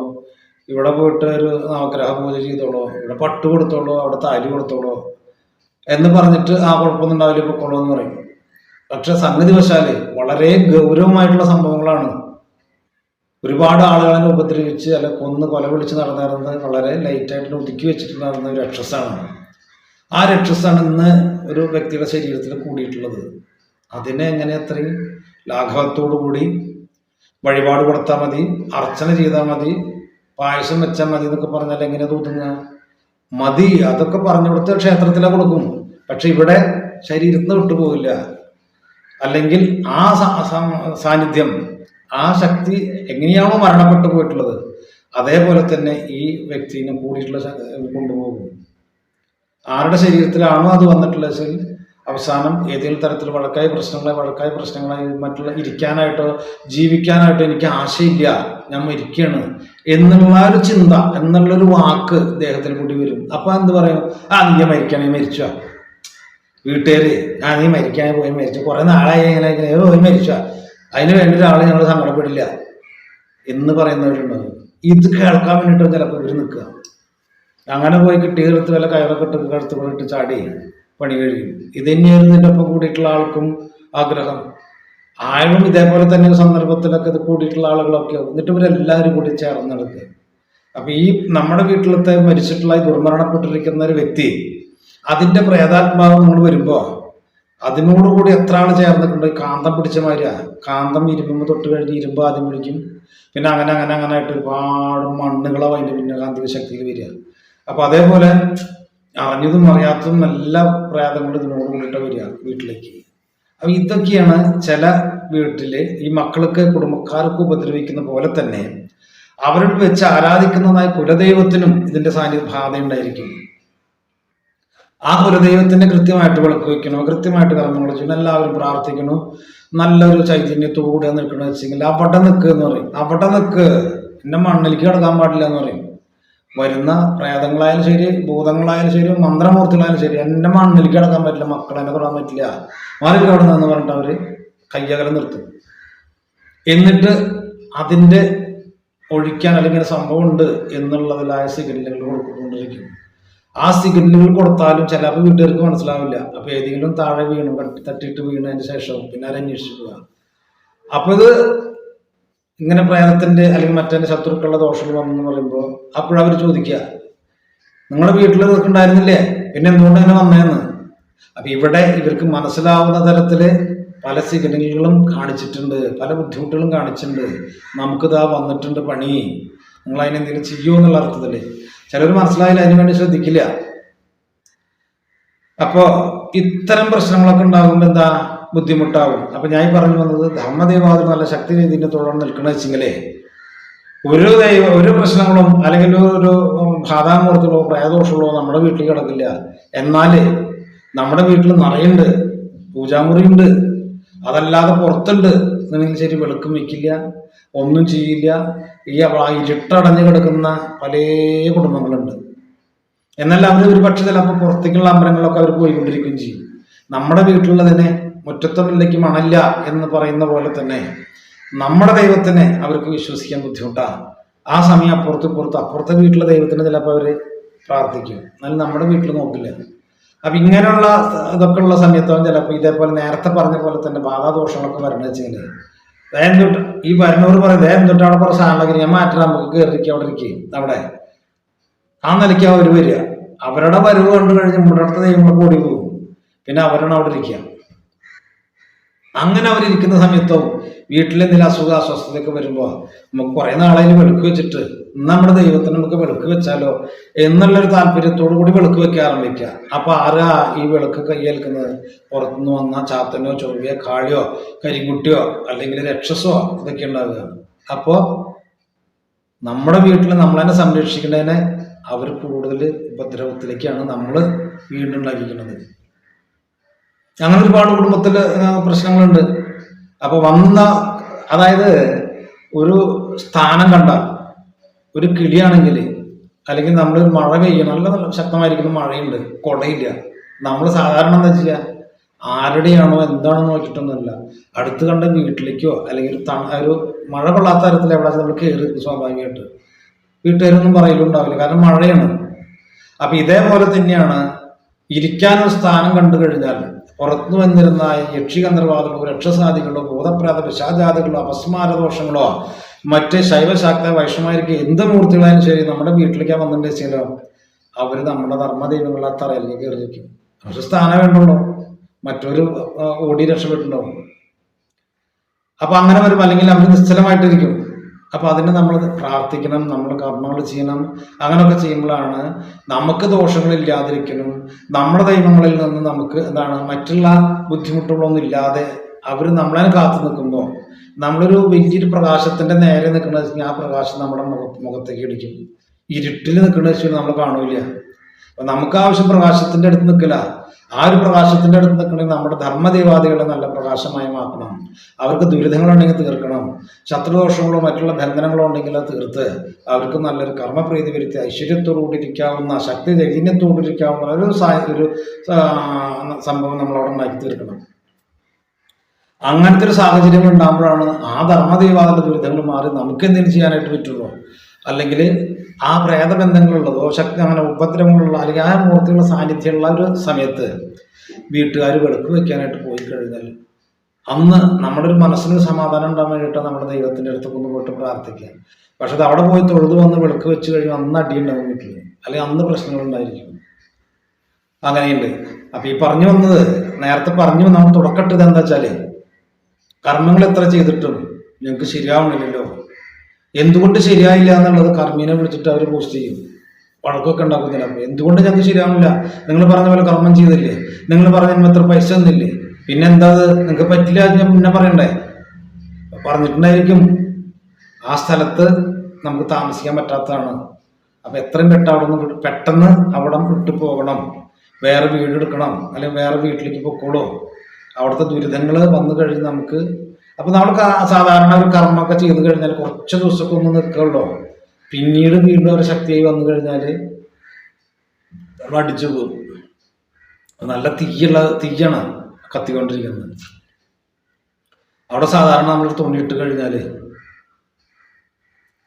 ഇവിടെ പോയിട്ട് ഒരു നവഗ്രഹ പൂജ ചെയ്തോളൂ. ഇവിടെ പട്ട് കൊടുത്തോളോ അവിടെ താലി കൊടുത്തോളോ എന്ന് പറഞ്ഞിട്ട് ആ കുഴപ്പമൊന്നും ഉണ്ടാവില്ല പൊക്കോളൂ എന്ന് പറയും. പക്ഷെ സംഗതി വശാൽ വളരെ ഗൗരവമായിട്ടുള്ള സംഭവങ്ങളാണ്. ഒരുപാട് ആളുകളെ ഉപദ്രവിച്ച് അല്ല കൊന്ന് കൊല വിളിച്ച് നടന്നിരുന്നത് വളരെ ലൈറ്റായിട്ട് ഒതുക്കി വെച്ചിട്ട് നടന്ന ഒരു രക്ഷസാണ്. ആ രക്ഷസാണ് ഇന്ന് ഒരു വ്യക്തിയുടെ ശരീരത്തിൽ കൂടിയിട്ടുള്ളത്. അതിനെ എങ്ങനെ അത്രയും ലാഘവത്തോടു കൂടി വഴിപാട് കൊടുത്താൽ മതി അർച്ചന ചെയ്താൽ മതി പായസം വെച്ചാൽ മതി എന്നൊക്കെ പറഞ്ഞാൽ എങ്ങനെ തോന്നുക മതി അതൊക്കെ പറഞ്ഞു കൊടുത്ത് ക്ഷേത്രത്തിലെ കൊടുക്കും. പക്ഷെ ഇവിടെ ശരീരത്തിൽ നിന്ന് വിട്ടുപോകില്ല അല്ലെങ്കിൽ ആ സാന്നിധ്യം ആ ശക്തി എങ്ങനെയാണോ മരണപ്പെട്ടു പോയിട്ടുള്ളത് അതേപോലെ തന്നെ ഈ വ്യക്തിനെ കൂടിയിട്ടുള്ള കൊണ്ടുപോകും. ആരുടെ ശരീരത്തിലാണോ അത് വന്നിട്ടുള്ളത് അവസാനം ഏതെങ്കിലും തരത്തിൽ വഴക്കായ പ്രശ്നങ്ങളെ വഴക്കായ പ്രശ്നങ്ങളായി മറ്റുള്ള ഇരിക്കാനായിട്ടോ ജീവിക്കാനായിട്ടോ എനിക്ക് ആശയില്ല. ഞാൻ മരിക്കുകയാണ് എന്നുള്ള ഒരു ചിന്ത എന്നുള്ളൊരു വാക്ക് ദേഹത്തിൽ കൂടി വരും. അപ്പൊ എന്ത് പറയും? ആ നീ മരിക്കണേ മരിച്ചോ? വീട്ടുകാര് ആ നീ മരിക്കാനേ പോയി മരിച്ചു. കുറെ നാളായി ഇങ്ങനെ ഇങ്ങനെ "ഏ, പോയി മരിച്ചോ? അതിന് വേണ്ടി ഒരാളെ ഞങ്ങൾ സങ്കടപ്പെടില്ല. എന്ന് പറയുന്നവരുണ്ടാവും ഇത് കേൾക്കാൻ വേണ്ടിയിട്ട് ചിലപ്പോൾ ഇവർ നിൽക്കുക. അങ്ങനെ പോയി കിട്ടിയെടുത്ത് വല്ല കയറൊക്കെ ഇട്ട് കഴുത്ത് പോയിട്ട് ചാടി. പണി കഴിയും ഇത് തന്നെയായിരുന്നു ഇതിന്റെ ഒപ്പം കൂടിയിട്ടുള്ള ആൾക്കും ആഗ്രഹം. ആരും ഇതേപോലെ തന്നെ സന്ദർഭത്തിലൊക്കെ ഇത് കൂടിയിട്ടുള്ള ആളുകളൊക്കെ. എന്നിട്ട് ഇവരെല്ലാവരും കൂടി ചേർന്ന് നടക്കുക. അപ്പൊ ഈ നമ്മുടെ വീട്ടിലത്തെ മരിച്ചിട്ടുള്ള ദുർമരണപ്പെട്ടിരിക്കുന്ന ഒരു വ്യക്തി അതിന്റെ പ്രേതാത്മാവ് നമ്മൾ വരുമ്പോ അതിനോടുകൂടി എത്ര ആൾ ചേർന്നിട്ടുണ്ട്? കാന്തം പിടിച്ച മാതിരിയാ. കാന്തം ഇരുമ്പുമ്പോൾ തൊട്ട് കഴിഞ്ഞ് ഇരുമ്പ് ആദ്യം പിടിക്കും. പിന്നെ അങ്ങനെ അങ്ങനെ അങ്ങനെ ആയിട്ട് ഒരുപാട് മണ്ണുകളാവും അതിന്റെ പിന്നെ കാന്തിക ശക്തിയിൽ വരിക. അപ്പൊ അതേപോലെ അറിഞ്ഞതും അറിയാത്തതും എല്ലാ കൊണ്ട് ഇതിനോട് കൂടിയിട്ട് വരിക വീട്ടിലേക്ക്. അപ്പൊ ഇതൊക്കെയാണ് ചില വീട്ടിൽ ഈ മക്കൾക്ക് കുടുംബക്കാർക്ക് ഉപദ്രവിക്കുന്ന പോലെ തന്നെ അവരിൽ വെച്ച് ആരാധിക്കുന്നതായ കുലദൈവത്തിനും ഇതിന്റെ സാന്നിധ്യ ഉണ്ടായിരിക്കും ആ കുലദൈവത്തിന്റെ കൃത്യമായിട്ട് വിളക്ക് വെക്കണോ കൃത്യമായിട്ട് കർമ്മങ്ങൾ ചെയ്യണം എല്ലാവരും പ്രാർത്ഥിക്കണം? നല്ലൊരു ചൈതന്യത്തോടെ നിൽക്കണമെന്ന് വെച്ചെങ്കിൽ അവിടെ നിൽക്കുക എന്ന് പറയും. അവിടെ നിൽക്ക് എന്നെ മണ്ണിലേക്ക് കിടക്കാൻ പാടില്ല എന്ന് പറയും. വരുന്ന പ്രേതങ്ങളായാലും ശരി ഭൂതങ്ങളായാലും ശരി മന്ത്രമൂർത്തികളായാലും ശരി എന്റെ മണ്ണിൽ കിടക്കാൻ പറ്റില്ല മക്കളെ തൊടാൻ പറ്റില്ല മാറിക്ക് അവിടെ പറഞ്ഞിട്ട് അവർ കയ്യകലം നിർത്തും. എന്നിട്ട് അതിന്റെ ഒഴിക്കാൻ അല്ലെങ്കിൽ സംഭവം ഉണ്ട് എന്നുള്ളതിലായ സിഗ്നലുകൾ കൊടുക്കൊണ്ടിരിക്കും ആ സിഗ്നലുകൾ കൊടുത്താലും ചിലപ്പോൾ വീട്ടുകാർക്ക് മനസ്സിലാവില്ല. അപ്പോൾ ഏതെങ്കിലും താഴെ വീണ് തട്ടി- തട്ടിയിട്ട് വീണതിന് ശേഷം പിന്നെ അത് അന്വേഷിക്കുക അപ്പൊ ഇത് ഇങ്ങനെ പ്രേതത്തിന്റെ അല്ലെങ്കിൽ മറ്റേ ശത്രുക്കളുടെ ദോഷങ്ങൾ വന്നെന്ന് പറയുമ്പോൾ അപ്പോഴവർ ചോദിക്കുക നിങ്ങളുടെ വീട്ടിൽ ഇതൊക്കെ ഉണ്ടായിരുന്നില്ലേ പിന്നെ എന്തുകൊണ്ട് അങ്ങനെ വന്നേന്ന്? അപ്പൊ ഇവിടെ ഇവർക്ക് മനസ്സിലാവുന്ന തരത്തിൽ പല സിഗ്നലുകളും കാണിച്ചിട്ടുണ്ട് പല ബുദ്ധിമുട്ടുകളും കാണിച്ചിട്ടുണ്ട്. നമുക്കിതാ വന്നിട്ടുണ്ട് പണി. നിങ്ങൾ അതിനെന്തെങ്കിലും ചെയ്യുമോ എന്നുള്ള അർത്ഥത്തിൽ. ചിലർ മനസ്സിലായില്ല അതിനു വേണ്ടി ശ്രദ്ധിക്കില്ല. അപ്പോ ഇത്തരം പ്രശ്നങ്ങളൊക്കെ ഉണ്ടാകുമ്പോൾ എന്താ ബുദ്ധിമുട്ടാവും. അപ്പൊ ഞാൻ പറഞ്ഞു വന്നത് ധർമ്മദേവാദം നല്ല ശക്തി രീതിയിൽ തുടർന്ന് നിൽക്കണ വെച്ചെങ്കിലേ ഒരു ദൈവ ഒരു പ്രശ്നങ്ങളും അല്ലെങ്കിൽ ഒരു ബാധാമൂർത്തികളോ പ്രയദോഷമുള്ളോ നമ്മുടെ വീട്ടിൽ കിടക്കില്ല. എന്നാൽ നമ്മുടെ വീട്ടിൽ നിറയുണ്ട് പൂജാമുറിയുണ്ട് അതല്ലാതെ പുറത്തുണ്ട്. എന്നുണ്ടെങ്കിൽ ശരി വെളുക്കും വയ്ക്കില്ല ഒന്നും ചെയ്യില്ല. ഈ ഇരുട്ടടഞ്ഞു കിടക്കുന്ന പല കുടുംബങ്ങളുണ്ട്. എന്നല്ല അവർ ഒരു പക്ഷേ ചിലപ്പോൾ പുറത്തേക്കുള്ള അമ്പലങ്ങളിലൊക്കെ അവർ പോയിക്കൊണ്ടിരിക്കുകയും ചെയ്യും. നമ്മുടെ വീട്ടിലുള്ളതിനെ മുറ്റത്തുള്ളിലേക്ക് മണല്ല എന്ന് പറയുന്ന പോലെ തന്നെ നമ്മുടെ ദൈവത്തിനെ അവർക്ക് വിശ്വസിക്കാൻ ബുദ്ധിമുട്ടാണ് ആ സമയം അപ്പുറത്ത് പുറത്ത് അപ്പുറത്തെ വീട്ടിലെ ദൈവത്തിന് ചിലപ്പോൾ അവർ പ്രാർത്ഥിക്കും. എന്നാൽ നമ്മുടെ വീട്ടിൽ നോക്കില്ല. അപ്പൊ ഇങ്ങനെയുള്ള ഇതൊക്കെ ഉള്ള സമയത്തും ചിലപ്പോൾ ഇതേപോലെ നേരത്തെ പറഞ്ഞ പോലെ തന്നെ ബാധാദോഷങ്ങളൊക്കെ വരണമെന്ന് വെച്ചാൽ വേഗം തൊട്ട് ഈ വരുന്നവർ പറയും വേഗം തൊട്ട് അവിടെ കുറച്ച് സാധനങ്ങളൊക്കെ ഞാൻ മാറ്റാൻ നമുക്ക് കയറിയിരിക്കും അവിടെ ഇരിക്കും അവിടെ. ആ നിലയ്ക്ക് അവർ വരിക. അവരുടെ വരവ് കണ്ടു കഴിഞ്ഞ് നമ്മുടെ അടുത്ത ദൈവങ്ങൾ ഓടി പോകും. പിന്നെ അവരാണ് അവിടെ ഇരിക്കുക. അങ്ങനെ അവരിരിക്കുന്ന സമയത്തോ വീട്ടിൽ എന്തെങ്കിലും അസുഖ അസ്വസ്ഥതയൊക്കെ വരുമ്പോൾ നമുക്ക് കുറേ നാളതിൽ വെളുക്ക് വെച്ചിട്ട് നമ്മുടെ ദൈവത്തിന് നമുക്ക് വെളുക്ക് വെച്ചാലോ എന്നുള്ളൊരു താല്പര്യത്തോടു കൂടി വെളുക്ക് വെക്കാൻ ആരംഭിക്കുക. അപ്പൊ ആരാ ഈ വെളുക്ക് കയ്യേൽക്കുന്നത് പുറത്തുനിന്ന് വന്ന ചാത്തനോ ചൊവ്വയോ കാളിയോ കരിങ്കുട്ടിയോ അല്ലെങ്കിൽ രക്ഷസോ ഇതൊക്കെ ഉണ്ടാവുക. അപ്പോൾ നമ്മുടെ വീട്ടിൽ നമ്മൾ തന്നെ സംരക്ഷിക്കുന്നതിനെ അവർ കൂടുതൽ ഉപദ്രവത്തിലേക്കാണ് നമ്മൾ വീണ്ടുണ്ടാക്കിക്കുന്നത് അങ്ങനെ ഒരുപാട് കുടുംബത്തിൽ പ്രശ്നങ്ങളുണ്ട്. അപ്പൊ വന്ന അതായത് ഒരു സ്ഥാനം കണ്ടാൽ ഒരു കിളിയാണെങ്കിൽ അല്ലെങ്കിൽ നമ്മൾ മഴ പെയ്യണം നല്ല നല്ല ശക്തമായിരിക്കുന്ന മഴയുണ്ട് കൊടയില്ല. നമ്മൾ സാധാരണ എന്താ ചെയ്യുക ആരുടെയാണോ എന്താണോ നോക്കിയിട്ടൊന്നുമില്ല. അടുത്ത് കണ്ട വീട്ടിലേക്കോ അല്ലെങ്കിൽ ഒരു തണ- ഒരു മഴ കൊള്ളാത്ത തരത്തിൽ എവിടെ നമ്മൾ കയറി സ്വാഭാവികമായിട്ട്. വീട്ടുകാരൊന്നും പറയലുണ്ടാവില്ല കാരണം മഴയാണ്. അപ്പൊ ഇതേപോലെ തന്നെയാണ് ഇരിക്കാനൊരു സ്ഥാനം കണ്ടു കഴിഞ്ഞാൽ പുറത്തു വന്നിരുന്ന യക്ഷികന്ധർവാദങ്ങളോ രക്ഷസാധികളോ ഭൂതപ്രാത പിശാചാദികളോ അപസ്മാരദോഷങ്ങളോ മറ്റ് ശൈവശാക്ത വൈഷ്ണവായിരിക്കും എന്ത് മൂർത്തികളായാലും ശരി നമ്മുടെ വീട്ടിലേക്ക് വന്നിട്ടുണ്ട് വെച്ചാലോ അവർ നമ്മുടെ ധർമ്മദൈവങ്ങളെ ആ തറയിലേക്ക് എറിയിക്കും പക്ഷെ സ്ഥാനം വേണ്ടല്ലോ മറ്റൊരു ഓടി രക്ഷപ്പെട്ടുണ്ടാവും അപ്പൊ അങ്ങനെ വരും അല്ലെങ്കിൽ അവർ നിശ്ചലമായിട്ടിരിക്കും. അപ്പൊ അതിനെ നമ്മൾ പ്രാർത്ഥിക്കണം നമ്മൾ കർമ്മങ്ങൾ ചെയ്യണം. അങ്ങനെയൊക്കെ ചെയ്യുമ്പോഴാണ് നമുക്ക് ദോഷങ്ങൾ ഇല്ലാതിരിക്കണം നമ്മുടെ ദൈവങ്ങളിൽ നിന്ന് നമുക്ക് എന്താണ് മറ്റുള്ള ബുദ്ധിമുട്ടുകളൊന്നും ഇല്ലാതെ അവർ നമ്മളെ കാത്തു നിൽക്കുമ്പോൾ നമ്മളൊരു വലിയൊരു പ്രകാശത്തിന്റെ നേരെ നിൽക്കുന്ന വെച്ചാൽ ആ പ്രകാശം നമ്മുടെ മുഖ മുഖത്തേക്ക് ഇടിക്കും. ഇരുട്ടിൽ നിൽക്കുന്ന വെച്ചാൽ നമ്മൾ കാണൂല അപ്പൊ നമുക്ക് ആവശ്യം പ്രകാശത്തിന്റെ അടുത്ത് നിൽക്കില്ല. ആ ഒരു പ്രകാശത്തിന്റെ അടുത്ത് നിൽക്കണമെങ്കിൽ നമ്മുടെ ധർമ്മദേവാദികളെ നല്ല പ്രകാശമായി മാറ്റണം. അവർക്ക് ദുരിതങ്ങളുണ്ടെങ്കിൽ തീർക്കണം. ശത്രുദോഷങ്ങളോ മറ്റുള്ള ബന്ധനങ്ങളോ ഉണ്ടെങ്കിൽ അത് തീർത്ത് അവർക്ക് നല്ലൊരു കർമ്മപ്രീതി വരുത്തി ഐശ്വര്യത്തോടുകൂടി ഇരിക്കാവുന്ന ശക്തി ചൈതന്യത്തോടുകൂടി ഇരിക്കാവുന്ന ഒരു ഒരു സംഭവം നമ്മൾ അവിടെ ഉണ്ടാക്കി തീർക്കണം. അങ്ങനത്തെ ഒരു സാഹചര്യങ്ങൾ ഉണ്ടാകുമ്പോഴാണ് ആ ധർമ്മദേവാദിയുടെ ദുരിതങ്ങൾ മാറി നമുക്ക് എന്തെങ്കിലും ചെയ്യാനായിട്ട് പറ്റുള്ളൂ. അല്ലെങ്കിൽ ആ പ്രേതബന്ധങ്ങളുള്ളതോ ശക്തി അങ്ങനെ ഉപദ്രവങ്ങളുള്ള അല്ലെങ്കിൽ ആ മൂർത്തികളുടെ സാന്നിധ്യമുള്ള ഒരു സമയത്ത് വീട്ടുകാർ വെളുപ്പ് വെക്കാനായിട്ട് പോയി കഴിഞ്ഞാൽ അന്ന് നമ്മുടെ ഒരു മനസ്സിന് സമാധാനം ഉണ്ടാകാൻ വേണ്ടിയിട്ട് നമ്മുടെ ദൈവത്തിന്റെ അടുത്തൊക്കെ ഒന്ന് പോയിട്ട് പ്രാർത്ഥിക്കുക. പക്ഷെ അത് അവിടെ പോയി തൊഴുതു വന്ന് വെളുക്ക് വെച്ച് കഴിയുമ്പോൾ അന്ന് അടിയുണ്ടാവും വീട്ടിൽ അല്ലെങ്കിൽ അന്ന് പ്രശ്നങ്ങളുണ്ടായിരിക്കും അങ്ങനെയുണ്ട്. അപ്പൊ ഈ പറഞ്ഞു വന്നത് നേരത്തെ പറഞ്ഞു നമ്മൾ തുടക്കട്ടത് എന്താ വെച്ചാൽ കർമ്മങ്ങൾ എത്ര ചെയ്തിട്ടും ഞങ്ങൾക്ക് ശരിയാവണില്ലല്ലോ. എന്തുകൊണ്ട് ശരിയായില്ല എന്നുള്ളത് കർമ്മീനെ വിളിച്ചിട്ട് അവർ പോസ്റ്റ് ചെയ്യും. വഴക്കൊക്കെ ഉണ്ടാക്കുന്നില്ല അപ്പൊ എന്തുകൊണ്ട് ഞങ്ങൾക്ക് ശരിയാവുന്നില്ല നിങ്ങൾ പറഞ്ഞ പോലെ കർമ്മം ചെയ്തില്ലേ? നിങ്ങൾ പറഞ്ഞ എത്ര പൈസ തന്നില്ലേ? പിന്നെ എന്താ നിങ്ങൾക്ക് പറ്റില്ല ഞാൻ പിന്നെ പറയണ്ടേ? പറഞ്ഞിട്ടുണ്ടായിരിക്കും. ആ സ്ഥലത്ത് നമുക്ക് താമസിക്കാൻ പറ്റാത്തതാണ്. അപ്പൊ എത്രയും പെട്ട അവിടെ നിന്ന് പെട്ടെന്ന് അവിടെ വിട്ടു പോകണം. വേറെ വീട് എടുക്കണം. അല്ലെങ്കിൽ വേറെ വീട്ടിലേക്ക് പൊക്കോളൂ. അവിടുത്തെ ദുരിതങ്ങൾ വന്നു കഴിഞ്ഞ് നമുക്ക് അപ്പൊ നമ്മൾ സാധാരണ ഒരു കർമ്മമൊക്കെ ചെയ്ത് കഴിഞ്ഞാൽ കുറച്ച് ദിവസമൊക്കെ ഒന്ന് നിൽക്കുള്ളൂ. പിന്നീട് വീണ്ടും ഒരു ശക്തിയായി വന്നു കഴിഞ്ഞാൽ അടിച്ചു പോകും. നല്ല തീയുള്ള തീയാണ് കത്തിക്കൊണ്ടിരിക്കുന്നത്. അവിടെ സാധാരണ നമ്മൾ തുണിയിട്ട് കഴിഞ്ഞാൽ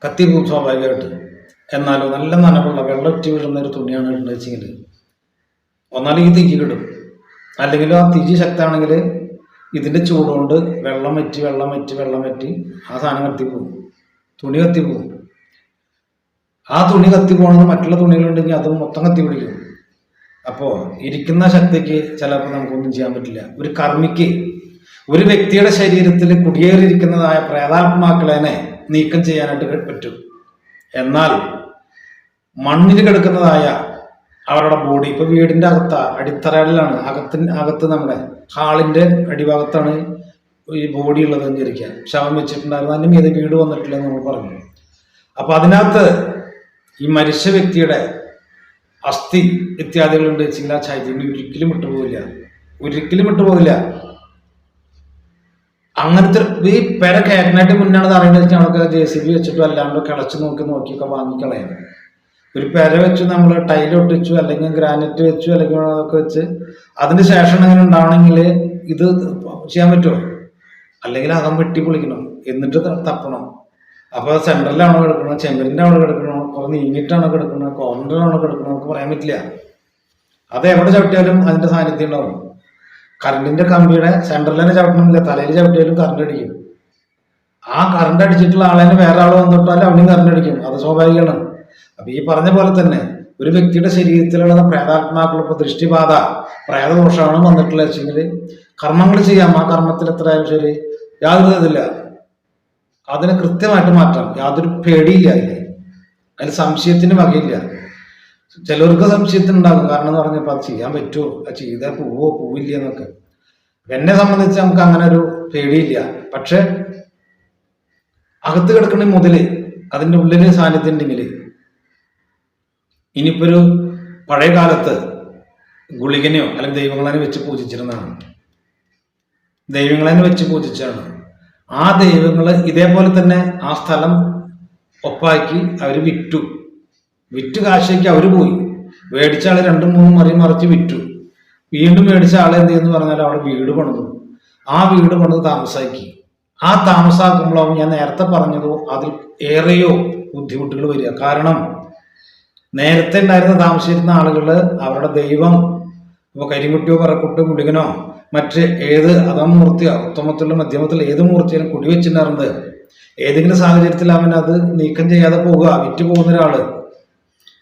കത്തി പോകും സ്വാഭാവികമായിട്ട്. എന്നാലും നല്ല നനവുള്ള വെള്ളം ഒറ്റി വീഴുന്ന ഒരു തുണിയാണ് ഇടുന്നത് വെച്ചെങ്കിൽ ഒന്നാലും ഈ തീക്ക് കിട്ടും. അല്ലെങ്കിൽ ആ തീ ശക്തമാണെങ്കിൽ ഇതിന്റെ ചൂടുകൊണ്ട് വെള്ളം വറ്റി വെള്ളം വറ്റി വെള്ളം വറ്റി ആ സാധനം കത്തിപ്പോകും തുണി കത്തിപ്പോകും ആ തുണി കത്തി മറ്റുള്ള തുണികളുണ്ടെങ്കിൽ അത് മൊത്തം കത്തി പിടിക്കും. അപ്പോൾ ഇരിക്കുന്ന ശക്തിക്ക് ചിലപ്പോൾ നമുക്കൊന്നും ചെയ്യാൻ പറ്റില്ല. ഒരു കർമ്മിക്ക് ഒരു വ്യക്തിയുടെ ശരീരത്തിൽ കുടിയേറിയിരിക്കുന്നതായ പ്രേതാത്മാക്കളെ നീക്കം ചെയ്യാനായിട്ട് പറ്റും. എന്നാൽ മണ്ണിൽ കിടക്കുന്നതായ അവരുടെ ബോഡി ഇപ്പൊ വീടിന്റെ അകത്ത അടിത്തറകളിലാണ് അകത്തിന് അകത്ത് നമ്മുടെ ഹാളിന്റെ അടിഭാഗത്താണ് ഈ ബോഡി ഉള്ളത് എന്ന് വിചാരിക്കുക. ശവം വെച്ചിട്ടുണ്ടായിരുന്നു. അതിന്റെ മീതെ വീട് വന്നിട്ടില്ല എന്ന് നമ്മൾ പറഞ്ഞു. അപ്പൊ അതിനകത്ത് ഈ മരിച്ച വ്യക്തിയുടെ അസ്ഥി ഇത്യാദികളുണ്ട്. വെച്ചില്ല ചൈതന്യം ഒരിക്കലും വിട്ടുപോകില്ല ഒരിക്കലും വിട്ടുപോകില്ല അങ്ങനത്തെ ഈ പെര കയറ്റിനായിട്ട് മുന്നാണ് അറിയുന്നത്. വെച്ചാൽ ജെ സി ബി വെച്ചിട്ടും അല്ലാണ്ട് കിളച്ച് നോക്കി നോക്കിയൊക്കെ വാങ്ങിക്കളയാം ഒരു പെര വെച്ച് നമ്മൾ ടൈൽ ഒട്ടിച്ചു അല്ലെങ്കിൽ ഗ്രാനൈറ്റ് വെച്ചു അല്ലെങ്കിൽ അതൊക്കെ വെച്ച് അതിന് ശേഷം അങ്ങനെ ഉണ്ടാവണമെങ്കിൽ ഇത് ചെയ്യാൻ പറ്റുമോ? അല്ലെങ്കിൽ അകം വെട്ടി പൊളിക്കണം എന്നിട്ട് തപ്പണം. അപ്പൊ സെൻട്രലിലാണോ കിടക്കണം ചെമ്പരിന്റെ ആണോ കിടക്കണോ കുറെ നീങ്ങിട്ടാണോ കിടക്കണോ കോർണറിലാണോ കിടക്കണോ നമുക്ക് പറയാൻ പറ്റില്ല. അത് എവിടെ ചവിട്ടിയാലും അതിന്റെ സാന്നിധ്യം ഉണ്ടാവും. കറണ്ടിന്റെ കമ്പിയുടെ സെൻട്രലിൽ തന്നെ ചവിട്ടണമെന്നില്ല. തലയിൽ ചവിട്ടിയാലും കറണ്ട് അടിക്കും. ആ കറണ്ട് അടിച്ചിട്ടുള്ള ആളെ വേറെ ആൾ വന്നിട്ടാലും അവിടെയും കറണ്ട് അടിക്കും. അത് സ്വാഭാവികമാണ്. അപ്പൊ ഈ പറഞ്ഞ പോലെ തന്നെ ഒരു വ്യക്തിയുടെ ശരീരത്തിലുള്ള പ്രേതാത്മാക്കൾ ഇപ്പൊ ദൃഷ്ടിബാധ പ്രേതദോഷമാണ് വന്നിട്ടുള്ള വെച്ചെങ്കിൽ കർമ്മങ്ങൾ ചെയ്യാം. ആ കർമ്മത്തിൽ എത്രയായാലും ശരി യാതൊരു ഇതില്ല അതിനെ കൃത്യമായിട്ട് മാറ്റാം യാതൊരു പേടിയില്ല അതിൽ അതിൽ സംശയത്തിന് വകയില്ല. ചിലർക്ക് സംശയത്തിനുണ്ടാകും കാരണം എന്ന് പറഞ്ഞപ്പോൾ അത് ചെയ്യാൻ പറ്റുമോ അത് ചെയ്താൽ പോവോ? പോവില്ല എന്നൊക്കെ. എന്നെ സംബന്ധിച്ച് നമുക്ക് അങ്ങനെ ഒരു പേടിയില്ല. പക്ഷെ അകത്ത് കിടക്കണ മുതൽ അതിന്റെ ഉള്ളിൽ സാന്നിധ്യം ഉണ്ടെങ്കിൽ ഇനിയിപ്പോ ഒരു പഴയ കാലത്ത് ഗുളികനെയോ അല്ലെങ്കിൽ ദൈവങ്ങളെ വെച്ച് പൂജിച്ചിരുന്നതാണ്. ദൈവങ്ങളെ വെച്ച് പൂജിച്ചാണ് ആ ദൈവങ്ങൾ ഇതേപോലെ തന്നെ ആ സ്ഥലം ഒപ്പാക്കി അവർ വിറ്റു. വിറ്റ് കാശയ്ക്ക് അവർ പോയി. മേടിച്ച ആൾ രണ്ടും മൂന്നും മറി മറിച്ച് വിറ്റു. വീണ്ടും മേടിച്ച ആളെ എന്ത് ചെയ്യുന്നു പറഞ്ഞാൽ അവിടെ വീട് പണിതു. ആ വീട് പണിത് താമസാക്കി. ആ താമസാക്കുമ്പോൾ ഞാൻ നേരത്തെ പറഞ്ഞതോ അതിൽ ഏറെയോ ബുദ്ധിമുട്ടുകൾ വരിക. കാരണം നേരത്തെ ഉണ്ടായിരുന്ന താമസിച്ചിരുന്ന ആളുകൾ അവരുടെ ദൈവം ഇപ്പോൾ കരിമുട്ടിയോ പറക്കുട്ടോ ഗുളികനോ മറ്റ് ഏത് അതാം മൂർത്തിയോ ഉത്തമത്തിലുള്ള മധ്യമത്തിലോ ഏത് മൂർത്തിയിലും കുടിവെച്ചിട്ടുണ്ടായിരുന്നത്? ഏതെങ്കിലും സാഹചര്യത്തിൽ അവൻ അത് നീക്കം ചെയ്യാതെ പോവുക വിറ്റ് പോകുന്ന ഒരാൾ.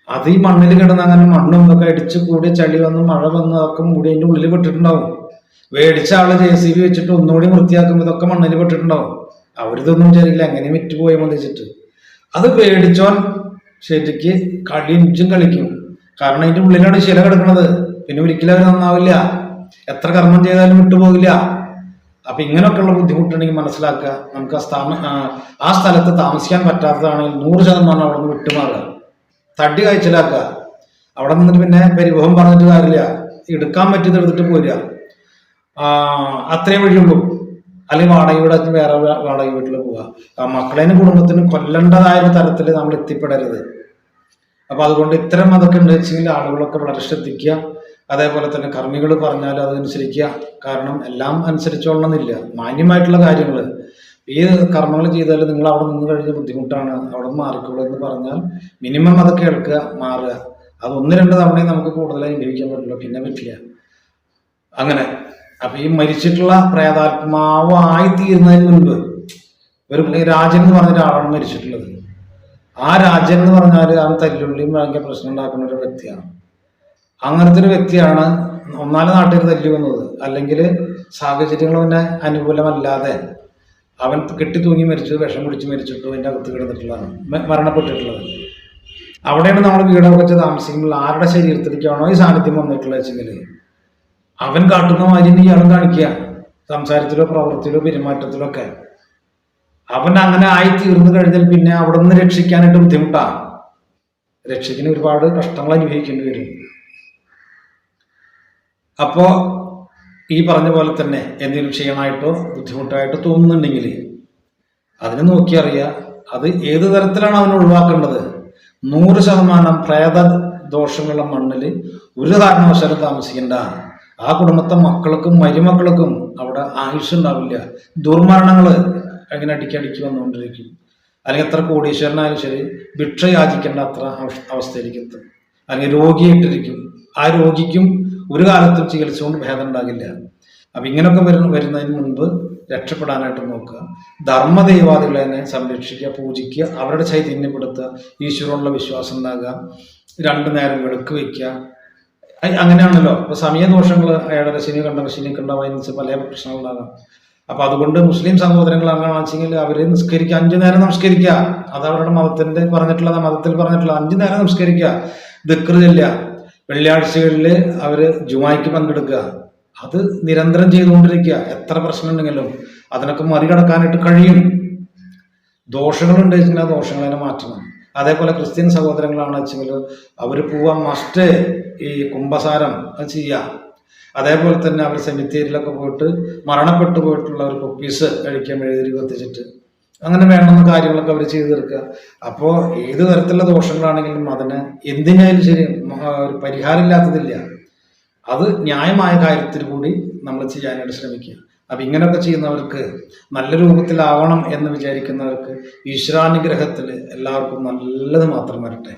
അത് ഈ മണ്ണിൽ കിടന്ന് അങ്ങനെ മണ്ണും ഒക്കെ അടിച്ച് കൂടി ചളി വന്ന് മഴ വന്ന് അതൊക്കെ കൂടി അതിന്റെ ഉള്ളിൽ പെട്ടിട്ടുണ്ടാവും. മേടിച്ച ആൾ ജെ സി ബി വെച്ചിട്ട് ഒന്നുകൂടി വൃത്തിയാക്കുമ്പോൾ ഇതൊക്കെ മണ്ണിൽ പെട്ടിട്ടുണ്ടാവും. അവരിതൊന്നും ചെയ്യില്ല അങ്ങനെ വിറ്റ് പോയി മതിച്ചിട്ട് അത് മേടിച്ചോൻ ശരിക്ക് കളിഞ്ചും കളിക്കും. കാരണം അതിന്റെ ഉള്ളിലാണ് ശില കിടക്കുന്നത്. പിന്നെ ഒരിക്കലും അവർ നന്നാവില്ല. എത്ര കർമ്മം ചെയ്താലും വിട്ടുപോകില്ല. അപ്പൊ ഇങ്ങനെയൊക്കെയുള്ള ബുദ്ധിമുട്ടുണ്ടെങ്കിൽ മനസ്സിലാക്കുക. നമുക്ക് ആ സ്ഥാന ആ- സ്ഥലത്ത് താമസിക്കാൻ പറ്റാത്തതാണെങ്കിൽ നൂറ് ശതമാനം അവിടെ നിന്ന് വിട്ടുമാറുക. തട്ടി കാഴ്ചലാക്കുക. അവിടെ നിന്നിട്ട് പിന്നെ പരിഭവം പറഞ്ഞിട്ട് കാര്യമില്ല. എടുക്കാൻ പറ്റിയത് എടുത്തിട്ട് പോരുക. അത്രയും വഴിയുള്ളൂ. അല്ലെങ്കിൽ വാടക വീട് വേറെ വാടക വീട്ടിൽ പോവുക. മക്കളേനും കുടുംബത്തിനും കൊല്ലേണ്ടതായ തരത്തിൽ നമ്മൾ എത്തിപ്പെടരുത്. അപ്പൊ അതുകൊണ്ട് ഇത്തരം അതൊക്കെ ഉണ്ട് ആളുകളൊക്കെ വളരെ ശ്രദ്ധിക്കുക. അതേപോലെ തന്നെ കർമ്മികൾ പറഞ്ഞാൽ അതനുസരിക്കുക കാരണം എല്ലാം അനുസരിച്ചോളണമെന്നില്ല. മാന്യമായിട്ടുള്ള കാര്യങ്ങൾ. ഈ കർമ്മങ്ങൾ ചെയ്താൽ നിങ്ങൾ അവിടെ നിന്ന് കഴിഞ്ഞ ബുദ്ധിമുട്ടാണ്. അവിടെ മാറിക്കോളൂ എന്ന് പറഞ്ഞാൽ മിനിമം അതൊക്കെ കേൾക്കുക മാറുക. അത് ഒന്ന് രണ്ട് തവണയും നമുക്ക് കൂടുതലായി ലഭിക്കാൻ പറ്റില്ല പിന്നെ പറ്റില്ല. അങ്ങനെ. അപ്പൊ ഈ മരിച്ചിട്ടുള്ള പ്രേതാത്മാവായി തീരുന്നതിന് മുൻപ് ഒരു രാജൻ എന്ന് പറഞ്ഞ ഒരാളാണ് മരിച്ചിട്ടുള്ളത്. ആ രാജൻ എന്ന് പറഞ്ഞാൽ അവൻ തല്ലുള്ളിയും ഭയങ്കര പ്രശ്നം ഉണ്ടാക്കുന്ന ഒരു വ്യക്തിയാണ്. അങ്ങനത്തെ ഒരു വ്യക്തിയാണ് ഒന്നാൽ നാട്ടിൽ തല്ലി വന്നത് അല്ലെങ്കിൽ സാഹചര്യങ്ങൾ അവനെ അനുകൂലമല്ലാതെ അവൻ കെട്ടി തൂങ്ങി മരിച്ചു വിഷം കുടിച്ച് മരിച്ചിട്ട് അതിന്റെ അകത്ത് കിടന്നിട്ടുള്ളതാണ് മരണപ്പെട്ടിട്ടുള്ളത്. അവിടെയാണ് നമ്മൾ വീടൊക്കെ വെച്ച് താമസിക്കുമ്പോൾ ആരുടെ ശരീരത്തിലേക്കാണോ ഈ സാന്നിധ്യം വന്നിട്ടുള്ളത് വെച്ചെങ്കിൽ അവൻ കാട്ടുന്ന മാതിരി ഇയാളും കാണിക്കുക. സംസാരത്തിലോ പ്രവൃത്തിയിലോ പെരുമാറ്റത്തിലോ ഒക്കെ. അവൻ അങ്ങനെ ആയി തീർന്നു കഴിഞ്ഞാൽ പിന്നെ അവിടെ നിന്ന് രക്ഷിക്കാനായിട്ട് ബുദ്ധിമുട്ടാണ് രക്ഷിക്കുന്ന ഒരുപാട് കഷ്ടങ്ങൾ അനുഭവിക്കേണ്ടി വരും. അപ്പോ ഈ പറഞ്ഞ പോലെ തന്നെ എന്തെങ്കിലും ചെയ്യണമായിട്ടോ ബുദ്ധിമുട്ടായിട്ടോ തോന്നുന്നുണ്ടെങ്കിൽ അതിനെ നോക്കി അറിയുക. അത് ഏത് തരത്തിലാണ് അവനെ ഒഴിവാക്കേണ്ടത്? നൂറ് ശതമാനം പ്രേത ദോഷമുള്ള മണ്ണിൽ ഒരു കാരണവശാലും താമസിക്കേണ്ട. ആ കുടുംബത്തെ മക്കൾക്കും മരുമക്കൾക്കും അവിടെ ആയുഷ് ഉണ്ടാവില്ല. ദുർമരണങ്ങൾ അങ്ങനെ അടിക്കടിക്ക് വന്നുകൊണ്ടിരിക്കും. അല്ലെങ്കിൽ എത്ര കോടീശ്വരനായാലും ശരി ഭിക്ഷ യാചിക്കേണ്ട അത്ര അവസ്ഥ- അവസ്ഥയിലേക്ക് എത്തും. അല്ലെങ്കിൽ രോഗിയായിട്ടിരിക്കും. ആ രോഗിക്കും ഒരു കാലത്തും ചികിത്സ ഭേദം ഉണ്ടാകില്ല. അപ്പൊ ഇങ്ങനെയൊക്കെ വരുന്ന വരുന്നതിന് മുൻപ് രക്ഷപ്പെടാനായിട്ട് നോക്കുക. ധർമ്മദൈവാദികളെ തന്നെ സംരക്ഷിക്കുക പൂജിക്കുക അവരുടെ ചൈതന്യപ്പെടുത്തുക ഈശ്വരനുള്ള വിശ്വാസം ഉണ്ടാകുക രണ്ടു നേരം വെളുക്ക് വയ്ക്കുക. അങ്ങനെയാണല്ലോ. ഇപ്പൊ സമയദോഷങ്ങൾ അയാളുടെ ശനി കണ്ട ശനി കണ്ട പല പ്രശ്നങ്ങളുണ്ടാകാം. അപ്പൊ അതുകൊണ്ട് മുസ്ലിം സഹോദരങ്ങൾ അങ്ങനെ അവർ നിസ്കരിക്കുക അഞ്ചു നേരം നമസ്കരിക്കുക. അത് അവരുടെ മതത്തിന്റെ പറഞ്ഞിട്ടുള്ള മതത്തിൽ പറഞ്ഞിട്ടുള്ള അഞ്ചു നേരം നമസ്കരിക്കുക. ചെല്ലുക വെള്ളിയാഴ്ചകളിൽ അവർ ജുമായിക്ക് പങ്കെടുക്കുക. അത് നിരന്തരം ചെയ്തുകൊണ്ടിരിക്കുക. എത്ര പ്രശ്നം ഉണ്ടെങ്കിലും അതിനൊക്കെ മറികടക്കാനായിട്ട് കഴിയും. ദോഷങ്ങളുണ്ട് വെച്ചാൽ ആ ദോഷങ്ങളെ മാറ്റണം. അതേപോലെ ക്രിസ്ത്യൻ സഹോദരങ്ങളാണ് വെച്ചെങ്കിൽ അവർ പോവാൻ മസ്റ്റ് ഈ കുംഭസാരം അത് ചെയ്യാം അതേപോലെ തന്നെ അവർ സെമിത്തേരിയിലൊക്കെ പോയിട്ട് മരണപ്പെട്ടു പോയിട്ടുള്ള ഒരു കുപ്പീസ് കഴിക്കാൻ മെഴുതിരി കത്തിച്ചിട്ട് അങ്ങനെ വേണമെന്ന കാര്യങ്ങളൊക്കെ അവർ ചെയ്തു തീർക്കുക. അപ്പോൾ ഏത് തരത്തിലുള്ള ദോഷങ്ങളാണെങ്കിലും അതിന് എന്തിനായാലും ശരി ഒരു പരിഹാരമില്ലാത്തതില്ല അത് ന്യായമായ കാര്യത്തിൽ കൂടി നമ്മൾ ചെയ്യാനായിട്ട് ശ്രമിക്കുക. അപ്പം ഇങ്ങനെയൊക്കെ ചെയ്യുന്നവർക്ക് നല്ല രൂപത്തിലാവണം എന്ന് വിചാരിക്കുന്നവർക്ക് ഈശ്വരാനുഗ്രഹത്തിൽ എല്ലാവർക്കും നല്ലത് മാത്രം വരട്ടെ.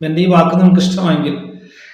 എന്റെ ഈ വാക്ക് നിങ്ങൾക്ക് ഇഷ്ടമായെങ്കിൽ